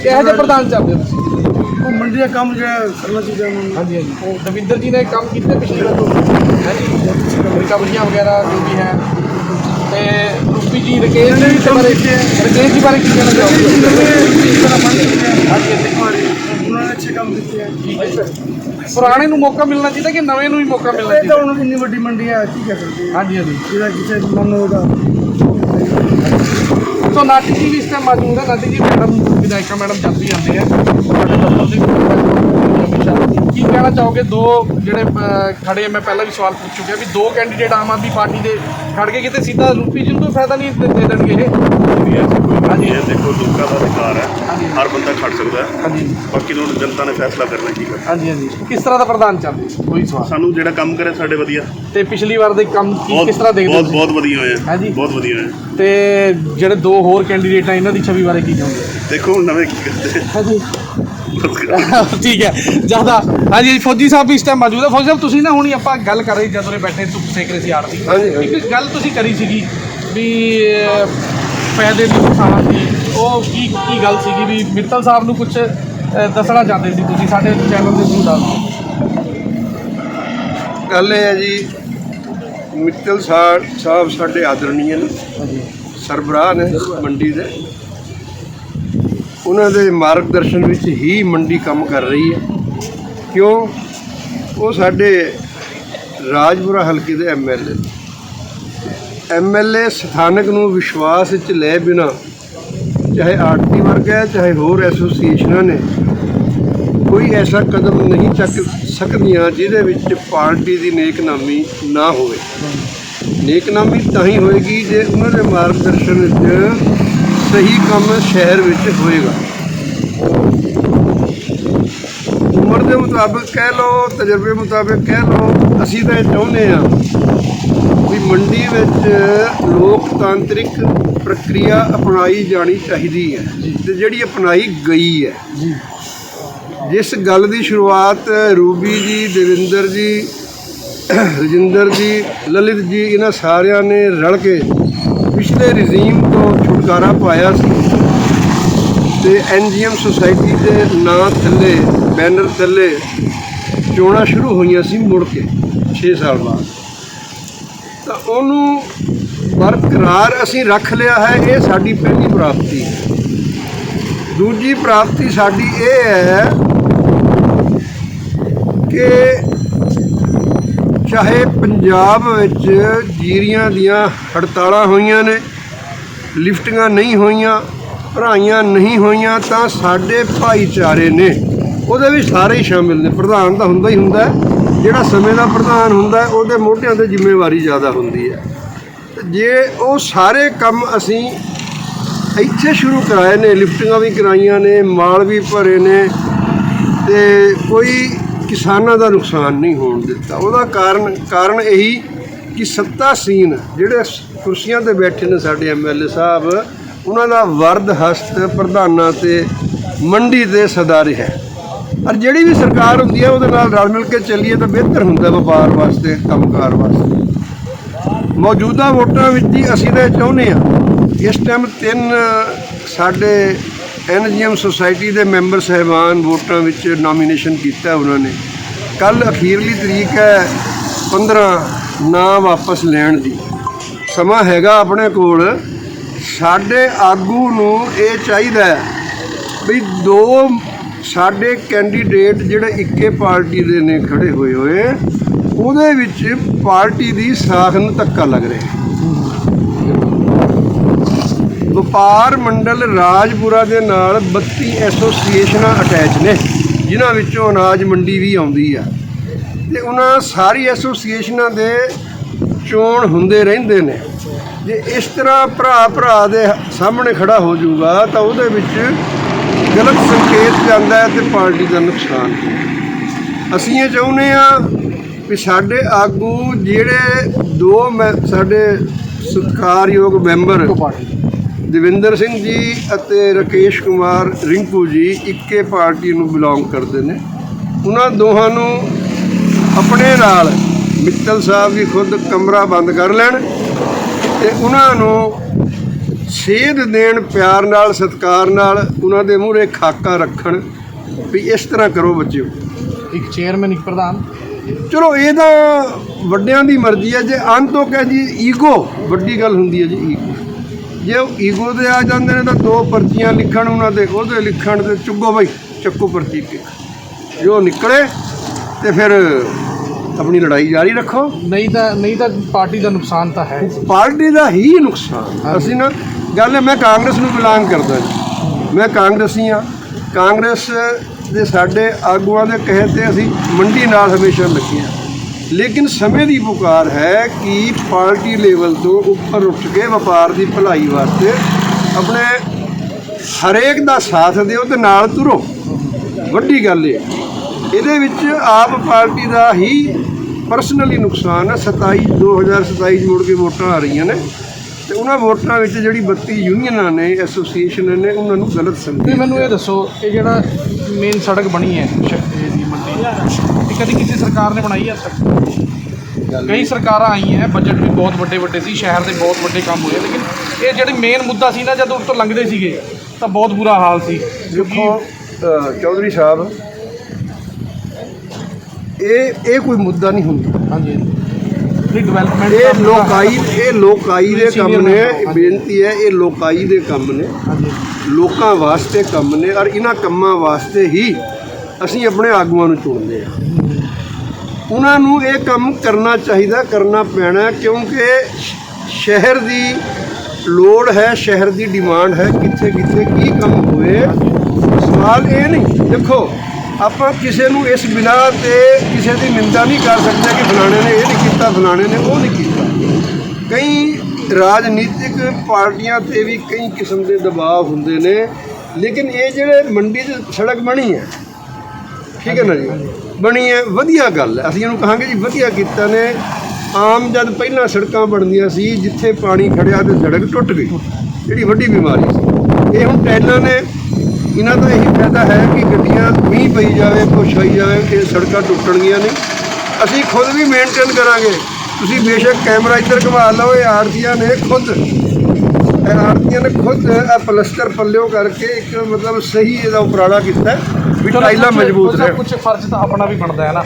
ਕਿਹੋ ਜਿਹੇ ਪ੍ਰਧਾਨ ਚਾਹੁੰਦੇ ਹੋ ਤੁਸੀਂ? ਉਹ ਮੰਡੀ ਦਾ ਕੰਮ ਜਿਹੜਾ ਕਰਨਾ ਚਾਹੀਦਾ ਉਹਨਾਂ ਨੂੰ? ਹਾਂਜੀ ਹਾਂਜੀ। ਉਹ ਦਵਿੰਦਰ ਜੀ ਨੇ ਕੰਮ ਕੀਤੇ ਪਿਛਲੇ ਵਾਰ ਤੋਂ। ਹੈ ਜੀ? ਰਿਕਵਰੀਆਂ ਵਗੈਰਾ ਜੋ ਵੀ ਹੈ। ਤੇ ਰੂਪੀ ਜੀ ਰਕੇਸ਼ ਜੀ ਦੇ ਬਾਰੇ ਰਕੇਸ਼ ਜੀ ਬਾਰੇ ਕੀ ਕਹਿਣਾ ਚਾਹੋਗੇ? ਹਾਂਜੀ ਹਾਂਜੀ। ਉਹਨਾਂ ਨੇ ਅੱਛੇ ਕੰਮ ਕੀਤੇ ਹੈ ਠੀਕ ਹੈ ਜੀ। ਪੁਰਾਣੇ ਨੂੰ ਮੌਕਾ ਮਿਲਣਾ ਚਾਹੀਦਾ ਕਿ ਨਵੇਂ ਨੂੰ ਹੀ ਮੌਕਾ ਮਿਲਣਾ ਇਹ ਤਾਂ ਚਾਹੀਦਾ? ਹੁਣ ਇੰਨੀ ਵੱਡੀ ਮੰਡੀ ਹੈ ਕੀ ਕਰ ਸਕਦੇ ਹਾਂ ਹਾਂਜੀ ਹਾਂਜੀ। ਜਿਹਦਾ ਕਿਸੇ ਮਨ ਉਹਦਾ। ਸੋ ਨਾਟੀ ਜੀ ਵੀ ਇਸ ਟਾਈਮ ਮੌਜੂਦ ਹੈ ਨਾਟੀ ਜੀ ਮੈਡਮ ਵਿਧਾਇਕਾ ਮੈਡਮ ਜਦ ਵੀ ਆਉਂਦੇ ਆ ਕੀ ਕਹਿਣਾ ਚਾਹੋਗੇ? ਦੋ ਜਿਹੜੇ ਅਹ, ਖੜੇ ਆ, ਮੈਂ ਪਹਿਲਾਂ ਵੀ ਸਵਾਲ ਪੁੱਛ ਚੁੱਕਿਆ ਵੀ ਦੋ ਕੈਂਡੀਡੇਟ ਆਮ ਆਦਮੀ ਪਾਰਟੀ ਦੇ ਖੜ ਕੇ ਕਿਤੇ ਸਿੱਧਾ ਰੂਪੀ ਜੀ ਨੂੰ ਕੋਈ ਫਾਇਦਾ ਨਹੀਂ ਦੇ ਦੇ ਦੇਣਗੇ ਇਹ। ਦੇਖੋ ਲੋਕਾਂ ਦਾ ਅਧਿਕਾਰ ਹੈ। ਹਰ ਬੰਦਾ ਖੜ ਸਕਦਾ ਹੈ। ਹਾਂਜੀ। ਬਾਕੀ ਨੂੰ ਜਨਤਾ ਨੇ ਫੈਸਲਾ ਕਰਨਾ ਕੀ ਕਰਨਾ ਹਾਂਜੀ ਹਾਂਜੀ। ਕਿਸ ਤਰ੍ਹਾਂ ਦਾ ਪ੍ਰਧਾਨ ਚਾਹੁੰਦੇ? ਕੋਈ ਸਵਾਲ? ਸਾਨੂੰ ਜਿਹੜਾ ਕੰਮ ਕਰੇ ਸਾਡੇ ਵਧੀਆ। ਤੇ ਪਿਛਲੀ ਵਾਰ ਦੇ ਕੰਮ ਕੀ ਕਿਸ ਤਰ੍ਹਾਂ ਦੇਖਦੇ ਬਹੁਤ? ਬਹੁਤ ਵਧੀਆ ਹੋਇਆ ਹਾਂਜੀ। ਬਹੁਤ ਵਧੀਆ ਹੋਇਆ ਤੇ ਜਿਹੜੇ ਦੋ ਹੋਰ ਕੈਂਡੀਡੇਟ ਆ ਇਹਨਾਂ ਦੀ ਛਵੀ ਬਾਰੇ ਕੀ ਹੋ? ਦੇਖੋ ਹੁਣ ਨਵੇਂ ਕੀ ਕਰਦੇ ਹਾਂਜੀ। ਠੀਕ ਹੈ ਜ਼ਿਆਦਾ ਹਾਂਜੀ ਫੌਜੀ ਸਾਹਿਬ ਵੀ ਇਸ ਟਾਈਮ ਮੌਜੂਦ ਹੈ ਫੌਜੀ ਸਾਹਿਬ ਤੁਸੀਂ ਨਾ ਹੁਣੀ ਆਪਾਂ ਗੱਲ ਕਰ ਰਹੇ ਜਦੋਂ ਦੇ ਬੈਠੇ ਧੁੱਪ ਸੇਕ ਰਹੇ ਸੀ ਆੜਤੀ ਇੱਕ ਗੱਲ ਤੁਸੀਂ ਕਰੀ ਸੀਗੀ ਵੀ ਅਹ, ਫਾਇਦੇ ਦੀ ਨੁਕਸਾਨ ਦੀ ਉਹ ਕੀ ਕੀ ਗੱਲ ਸੀਗੀ ਵੀ ਮਿੱਤਲ ਸਾਹਿਬ ਨੂੰ ਕੁਝ ਦੱਸਣਾ ਚਾਹੁੰਦੇ ਸੀ ਤੁਸੀਂ ਸਾਡੇ ਚੈਨਲ ਦੇ ਥਰੂ ਦੱਸ ਦਿਓ ਗੱਲ ਇਹ ਹੈ ਜੀ ਮਿੱਤਲ ਸਾਹਿਬ ਸਾਹਿਬ ਸਾਡੇ ਆਦਰਣੀय ਨੇ ਸਰਬਰਾਹ ਨੇ ਮੰਡੀ ਦੇ। ਉਹਨਾਂ ਦੇ ਮਾਰਗਦਰਸ਼ਨ ਵਿੱਚ ਹੀ ਮੰਡੀ ਕੰਮ ਕਰ ਰਹੀ ਹੈ। ਕਿਉਂ? ਉਹ ਸਾਡੇ ਰਾਜਪੁਰਾ ਹਲਕੇ ਦੇ ਐਮਐਲਏ ਐਮਐਲਏ ਸਥਾਨਕ ਨੂੰ ਵਿਸ਼ਵਾਸ ਵਿੱਚ ਲੈ ਬਿਨਾ ਚਾਹੇ ਆਰਟੀ ਵਰਗ ਹੈ, ਚਾਹੇ ਹੋਰ ਐਸੋਸੀਏਸ਼ਨਾਂ ਨੇ, ਕੋਈ ਐਸਾ ਕਦਮ ਨਹੀਂ ਚੱਕ ਸਕਦੀਆਂ ਜਿਹਦੇ ਵਿੱਚ ਪਾਰਟੀ ਦੀ ਨੇਕਨਾਮੀ ਨਾ ਹੋਵੇ। ਨੇਕਨਾਮੀ ਤਾਂ ਹੀ ਹੋਏਗੀ ਜੇ ਉਹਨਾਂ ਦੇ ਮਾਰਗਦਰਸ਼ਨ ਵਿੱਚ ਸਹੀ ਕੰਮ ਸ਼ਹਿਰ ਵਿੱਚ ਹੋਏਗਾ। ਉਮਰ ਦੇ ਮੁਤਾਬਕ ਕਹਿ ਲਓ ਤਜਰਬੇ ਮੁਤਾਬਕ ਕਹਿ ਲਓ ਅਸੀਂ ਤਾਂ ਇਹ ਚਾਹੁੰਦੇ ਆ ਵੀ ਮੰਡੀ ਵਿੱਚ ਲੋਕਤਾਂਤਰਿਕ ਪ੍ਰਕਿਰਿਆ ਅਪਣਾਈ ਜਾਣੀ ਚਾਹੀਦੀ ਹੈ ਤੇ ਜਿਹੜੀ ਅਪਣਾਈ ਗਈ ਹੈ। ਜਿਸ ਗੱਲ ਦੀ ਸ਼ੁਰੂਆਤ ਰੂਬੀ ਜੀ ਦੇਵਿੰਦਰ ਜੀ ਰਜਿੰਦਰ ਜੀ ਲਲਿਤ ਜੀ ਇਹਨਾਂ ਸਾਰਿਆਂ ਨੇ ਰਲ ਕੇ ਪਿਛਲੇ ਰਜੀਮ ਤੋਂ ਛੁਟਕਾਰਾ ਪਾਇਆ ਸੀ। ਤੇ ਐਨਜੀਐਮ ਸੁਸਾਇਟੀ ਦੇ ਨਾਂ ਥੱਲੇ, ਬੈਨਰ ਥੱਲੇ ਚੋਣਾਂ ਸ਼ੁਰੂ ਹੋਈਆਂ ਸੀ ਮੁੜ ਕੇ 6 ਸਾਲ ਬਾਅਦ। ਤਾਂ ਉਹਨੂੰ ਬਰਕਰਾਰ ਅਸੀਂ ਰੱਖ ਲਿਆ ਹੈ, ਇਹ ਸਾਡੀ ਪਹਿਲੀ ਪ੍ਰਾਪਤੀ। ਹੈ ਦੂਜੀ ਪ੍ਰਾਪਤੀ ਸਾਡੀ ਇਹ ਹੈ ਕਿ ਚਾਹੇ ਪੰਜਾਬ ਵਿੱਚ ਜੀਰੀਆਂ ਦੀਆਂ ਹੜਤਾਲਾਂ ਹੋਈਆਂ ਨੇ ਲਿਫਟਿੰਗਾਂ ਨਹੀਂ ਹੋਈਆਂ ਭਰਾਈਆਂ ਨਹੀਂ ਹੋਈਆਂ, ਤਾਂ ਸਾਡੇ ਭਾਈਚਾਰੇ ਨੇ ਉਹਦੇ ਵਿੱਚ ਸਾਰੇ ਹੀ ਸ਼ਾਮਿਲ ਨੇ। ਪ੍ਰਧਾਨ ਤਾਂ ਹੁੰਦਾ ਹੀ ਹੁੰਦਾ ਜਿਹੜਾ ਸਮੇਂ ਦਾ ਪ੍ਰਧਾਨ ਹੁੰਦਾ ਉਹਦੇ ਮੋਢਿਆਂ ਤੇ ਜ਼ਿੰਮੇਵਾਰੀ ਜ਼ਿਆਦਾ ਹੁੰਦੀ ਹੈ। ਜੇ ਉਹ ਸਾਰੇ ਕੰਮ ਅਸੀਂ ਇੱਥੇ ਸ਼ੁਰੂ ਕਰਾਏ ਨੇ, ਲਿਫਟਿੰਗਾਂ ਵੀ ਕਰਾਈਆਂ ਨੇ, ਮਾਲ ਵੀ ਭਰੇ ਨੇ, ਤੇ ਕੋਈ ਕਿਸਾਨਾਂ ਦਾ ਨੁਕਸਾਨ ਨਹੀਂ ਹੋਣ ਦਿੱਤਾ। ਉਹਦਾ ਕਾਰਨ ਕਾਰਨ ਇਹੀ ਕਿ ਸੱਤਾਸੀਨ ਜਿਹੜੇ ਕੁਰਸੀਆਂ ਤੇ ਬੈਠੇ ਨੇ ਸਾਡੇ ਐਮਐਲਏ ਸਾਹਿਬ। ਉਹਨਾਂ ਦਾ ਵਰਦ ਹਸਤ ਪ੍ਰਧਾਨਾਂ ਤੇ ਮੰਡੀ ਦੇ ਸਦਾ ਰਿਹਾ ਔਰ ਜਿਹੜੀ ਵੀ ਸਰਕਾਰ ਹੁੰਦੀ ਹੈ, ਉਹਦੇ ਨਾਲ ਰਲ ਮਿਲ ਕੇ ਚੱਲੀਏ ਤਾਂ ਬਿਹਤਰ ਹੁੰਦਾ ਵਪਾਰ ਵਾਸਤੇ, ਕੰਮਕਾਰ ਵਾਸਤੇ। ਮੌਜੂਦਾ ਵੋਟਾਂ ਵਿੱਚ ਹੀ ਅਸੀਂ ਤਾਂ ਇਹ ਚਾਹੁੰਦੇ ਆ ਇਸ ਟਾਈਮ ਤਿੰਨ ਸਾਡੇ ਐਨਜੀਐਮ ਸੁਸਾਇਟੀ ਦੇ ਮੈਂਬਰ ਸਹਿਬਾਨ ਵੋਟਾਂ ਵਿੱਚ ਨੋਮੀਨੇਸ਼ਨ ਕੀਤਾ ਉਹਨਾਂ ਨੇ। ਕੱਲ ਅਖੀਰਲੀ ਤਰੀਕ ਹੈ 15 ਨਾਂ ਵਾਪਸ ਲੈਣ ਦੀ। ਸਮਾਂ ਹੈਗਾ ਆਪਣੇ ਕੋਲ। ਸਾਡੇ ਆਗੂ ਨੂੰ ਇਹ ਚਾਹੀਦਾ ਵੀ ਦੋ ਸਾਡੇ ਕੈਂਡੀਡੇਟ ਜਿਹੜੇ ਇੱਕੇ ਪਾਰਟੀ ਦੇ ਨੇ ਖੜੇ ਹੋਏ ਹੋਏ, ਉਹਦੇ ਵਿੱਚ ਪਾਰਟੀ ਦੀ ਸਾਖ ਨੂੰ ਧੱਕਾ ਲੱਗ ਰਿਹਾ ਵਪਾਰ ਮੰਡਲ ਰਾਜਪੁਰਾ ਦੇ ਨਾਲ 32 ਐਸੋਸੀਏਸ਼ਨਾਂ ਅਟੈਚ ਨੇ, ਜਿਨ੍ਹਾਂ ਵਿੱਚੋਂ ਅਨਾਜ ਮੰਡੀ ਵੀ ਆਉਂਦੀ ਆ। ਤੇ ਉਹਨਾਂ ਸਾਰੀ ਐਸੋਸੀਏਸ਼ਨਾਂ ਦੇ ਚੋਣ ਹੁੰਦੇ ਰਹਿੰਦੇ ਨੇ। ਜੇ ਇਸ ਤਰ੍ਹਾਂ ਭਰਾ ਭਰਾ ਦੇ ਸਾਹਮਣੇ ਖੜਾ ਹੋ ਜਾਊਗਾ ਤਾਂ ਉਹਦੇ ਵਿੱਚ ਗਲਤ ਸੰਕੇਤ ਜਾਂਦਾ ਹੈ ਤੇ ਪਾਰਟੀ ਦਾ ਨੁਕਸਾਨ। ਅਸੀਂ ਇਹ ਚਾਹੁੰਦੇ ਆ ਵੀ ਸਾਡੇ ਆਗੂ ਜਿਹੜੇ ਦੋ ਮੈਂ, ਸਾਡੇ ਸਤਿਕਾਰਯੋਗ ਮੈਂਬਰ ਦਵਿੰਦਰ ਸਿੰਘ ਜੀ ਅਤੇ ਰਕੇਸ਼ ਕੁਮਾਰ ਰਿੰਕੂ ਜੀ ਇੱਕੇ ਪਾਰਟੀ ਨੂੰ ਬਿਲੋਂਗ ਕਰਦੇ ਨੇ। ਉਹਨਾਂ ਦੋਹਾਂ ਨੂੰ ਆਪਣੇ ਨਾਲ ਮਿੱਤਲ ਸਾਹਿਬ ਵੀ ਖੁਦ ਕਮਰਾ ਬੰਦ ਕਰ ਲੈਣ ਤੇ ਉਹਨਾਂ ਨੂੰ ਸੇਧ ਦੇਣ ਪਿਆਰ ਨਾਲ ਸਤਿਕਾਰ ਨਾਲ ਉਹਨਾਂ ਦੇ ਮੂਹਰੇ ਖਾਕਾ ਰੱਖਣ ਵੀ ਇਸ ਤਰ੍ਹਾਂ ਕਰੋ ਬੱਚਿਓ। ਇੱਕ ਚੇਅਰਮੈਨ ਇੱਕ ਪ੍ਰਧਾਨ। ਚਲੋ ਇਹ ਤਾਂ ਵੱਡਿਆਂ ਦੀ ਮਰਜ਼ੀ ਹੈ। ਜੇ ਅੰਤੋਂ ਕਹੇ ਜੀ ਈਗੋ ਵੱਡੀ ਗੱਲ ਹੁੰਦੀ ਹੈ ਜੀ ਈਗੋ ਜੇ ਉਹ ਈਗੋ ਦੇ ਆ ਜਾਂਦੇ ਨੇ ਤਾਂ ਦੋ ਪਰਚੀਆਂ ਲਿਖਣ ਉਹਨਾਂ ਦੇ ਉਹਦੇ ਲਿਖਣ ਤੇ ਚੁੱਗੋ ਬਈ ਚੱਕੋ ਪਰਚੀ ਕੇ ਜੋ ਨਿਕਲੇ ਤੇ ਫਿਰ ਆਪਣੀ ਲੜਾਈ ਜਾਰੀ ਰੱਖੋ। ਨਹੀਂ ਤਾਂ ਨਹੀਂ ਤਾਂ ਪਾਰਟੀ ਦਾ ਨੁਕਸਾਨ ਤਾਂ ਹੈ। ਪਾਰਟੀ ਦਾ ਹੀ ਨੁਕਸਾਨ। ਅਸੀਂ ਨਾ ਗੱਲ ਹੈ ਮੈਂ ਕਾਂਗਰਸ ਨੂੰ ਬਿਲੋਂਗ ਕਰਦਾ ਜੀ। ਮੈਂ ਕਾਂਗਰਸੀ ਹਾਂ। ਕਾਂਗਰਸ ਦੇ ਸਾਡੇ ਆਗੂਆਂ ਦੇ ਕਹੇ ਤੇ ਅਸੀਂ ਮੰਡੀ ਨਾਲ ਹਮੇਸ਼ਾ ਲੱਗੇ ਹਾਂ। ਲੇਕਿਨ ਸਮੇਂ ਦੀ ਪੁਕਾਰ ਹੈ ਕਿ ਪਾਰਟੀ ਲੈਵਲ ਤੋਂ ਉੱਪਰ ਉੱਠ ਕੇ ਵਪਾਰ ਦੀ ਭਲਾਈ ਵਾਸਤੇ ਆਪਣੇ ਹਰੇਕ ਦਾ ਸਾਥ ਦਿਓ ਤੇ ਨਾਲ ਤੁਰੋ। ਵੱਡੀ ਗੱਲ ਇਹ ਹੈ। ਇਹਦੇ ਵਿੱਚ ਆਪ ਪਾਰਟੀ ਦਾ ਹੀ ਪਰਸਨਲੀ ਨੁਕਸਾਨ ਹੈ। 27 2027 ਚ ਮੁੜ ਕੇ ਵੋਟਾਂ ਆ ਰਹੀਆਂ ਨੇ ਤੇ ਉਹਨਾਂ ਵੋਟਾਂ ਵਿੱਚ ਜਿਹੜੀ 32 ਯੂਨੀਅਨਾਂ ਨੇ ਐਸੋਸੀਏਸ਼ਨ ਨੇ ਉਹਨਾਂ ਨੂੰ ਗਲਤ ਨਹੀਂ ਸਮਝਿਆ ਮੈਨੂੰ ਇਹ ਦੱਸੋ ਇਹ ਜਿਹੜਾ ਮੇਨ ਸੜਕ ਬਣੀ ਹੈ ਸ਼ਕਤੀ ਦੀ ਮੰਡੀ ਇਹ ਕਦੀ ਕਿਸੇ ਸਰਕਾਰ ਨੇ ਬਣਾਈ ਹੈ ਸੜਕ? ਕਈ ਸਰਕਾਰਾਂ ਆਈਆਂ ਹੈ ਬਜਟ ਵੀ ਬਹੁਤ ਵੱਡੇ ਵੱਡੇ ਸੀ ਸ਼ਹਿਰ ਦੇ ਬਹੁਤ ਵੱਡੇ ਕੰਮ ਹੋਏ ਲੇਕਿਨ ਇਹ ਜਿਹੜੇ ਮੇਨ ਮੁੱਦਾ ਸੀ ਨਾ ਜਦੋਂ ਉੱਤੋਂ ਲੰਘਦੇ ਸੀਗੇ ਤਾਂ ਬਹੁਤ ਬੁਰਾ ਹਾਲ ਸੀ ਦੇਖੋ ਚੌਧਰੀ ਸਾਹਿਬ ਇਹ ਇਹ ਕੋਈ ਮੁੱਦਾ ਨਹੀਂ ਹੁੰਦਾ। ਹਾਂਜੀ। ਨਹੀਂ ਡਿਵੈਲਪਮੈਂਟ ਇਹ ਲੋਕਾਈ ਇਹ ਲੋਕਾਈ ਦੇ ਕੰਮ ਨੇ ਇਹ। ਬੇਨਤੀ ਹੈ ਇਹ ਲੋਕਾਈ ਦੇ ਕੰਮ ਨੇ। ਹਾਂਜੀ। ਲੋਕਾਂ ਵਾਸਤੇ ਕੰਮ ਨੇ ਔਰ ਇਹਨਾਂ ਕੰਮਾਂ ਵਾਸਤੇ ਹੀ ਅਸੀਂ ਆਪਣੇ ਆਗੂਆਂ ਨੂੰ ਚੁਣਦੇ ਹਾਂ। ਉਹਨਾਂ ਨੂੰ ਇਹ ਕੰਮ ਕਰਨਾ ਚਾਹੀਦਾ ਕਰਨਾ ਪੈਣਾ ਕਿਉਂਕਿ ਸ਼ਹਿਰ ਦੀ ਲੋੜ ਹੈ ਸ਼ਹਿਰ ਦੀ ਡਿਮਾਂਡ ਹੈ ਕਿੱਥੇ ਕਿੱਥੇ ਕੀ ਕੰਮ ਹੋਏ ਸਵਾਲ ਇਹ ਨਹੀਂ ਦੇਖੋ ਆਪਾਂ ਕਿਸੇ ਨੂੰ ਇਸ ਬਿਨਾ ਤੇ ਕਿਸੇ ਦੀ ਨਿੰਦਾ ਨਹੀਂ ਕਰ ਸਕਦੇ ਕਿ ਫਲਾਣੇ ਨੇ ਇਹ ਨਹੀਂ ਕੀਤਾ, ਫਲਾਣੇ ਨੇ ਉਹ ਨਹੀਂ ਕੀਤਾ। ਕਈ ਰਾਜਨੀਤਿਕ ਪਾਰਟੀਆਂ ਤੇ ਵੀ ਕਈ ਕਿਸਮ ਦੇ ਦਬਾਅ ਹੁੰਦੇ ਨੇ, ਲੇਕਿਨ ਇਹ ਜਿਹੜੇ ਮੰਡੀ 'ਚ ਸੜਕ ਬਣੀ ਹੈ, ਠੀਕ ਹੈ ਨਾ ਜੀ? ਬਣੀ ਹੈ, ਵਧੀਆ ਗੱਲ ਹੈ। ਅਸੀਂ ਇਹਨੂੰ ਕਹਾਂਗੇ ਜੀ, ਵਧੀਆ ਕੀਤਾ ਨੇ। ਆਮ ਜਦ ਪਹਿਲਾਂ ਸੜਕਾਂ ਬਣਦੀਆਂ ਸੀ, ਜਿੱਥੇ ਪਾਣੀ ਖੜਿਆ ਤੇ ਸੜਕ ਟੁੱਟ ਗਈ। ਜਿਹੜੀ ਵੱਡੀ ਬਿਮਾਰੀ ਸੀ। ਇਹ ਹੁਣ ਟੈਲਾਂ ਨੇ ਇਹਨਾਂ ਦਾ ਇਹੀ ਫਾਇਦਾ ਹੈ ਕਿ ਗੱਡੀਆਂ ਮੀਂਹ ਪਈ ਜਾਵੇ ਕੁਛ ਹੋਈ ਜਾਵੇ ਇਹ ਸੜਕਾਂ ਟੁੱਟਣਗੀਆਂ ਨਹੀਂ। ਅਸੀਂ ਖੁਦ ਵੀ ਮੇਨਟੇਨ ਕਰਾਂਗੇ। ਤੁਸੀਂ ਬੇਸ਼ੱਕ ਕੈਮਰਾ ਇੱਧਰ ਘੁਮਾ ਲਓ ਇਹ ਆਰਤੀਆਂ ਨੇ ਖੁਦ। ਇਹ ਆਰਤੀਆਂ ਨੇ ਖੁਦ ਇਹ ਪਲਸਟਰ ਪੱਲਿਓ ਕਰਕੇ ਇੱਕ ਮਤਲਬ ਸਹੀ ਇਹਦਾ ਉਪਰਾਲਾ ਕੀਤਾ ਵੀ ਟਾਈਲਾਂ ਮਜ਼ਬੂਤ ਰਹਿਣ। ਕੁਝ ਫਰਜ਼ ਤਾਂ ਆਪਣਾ ਵੀ ਬਣਦਾ ਹੈ ਨਾ।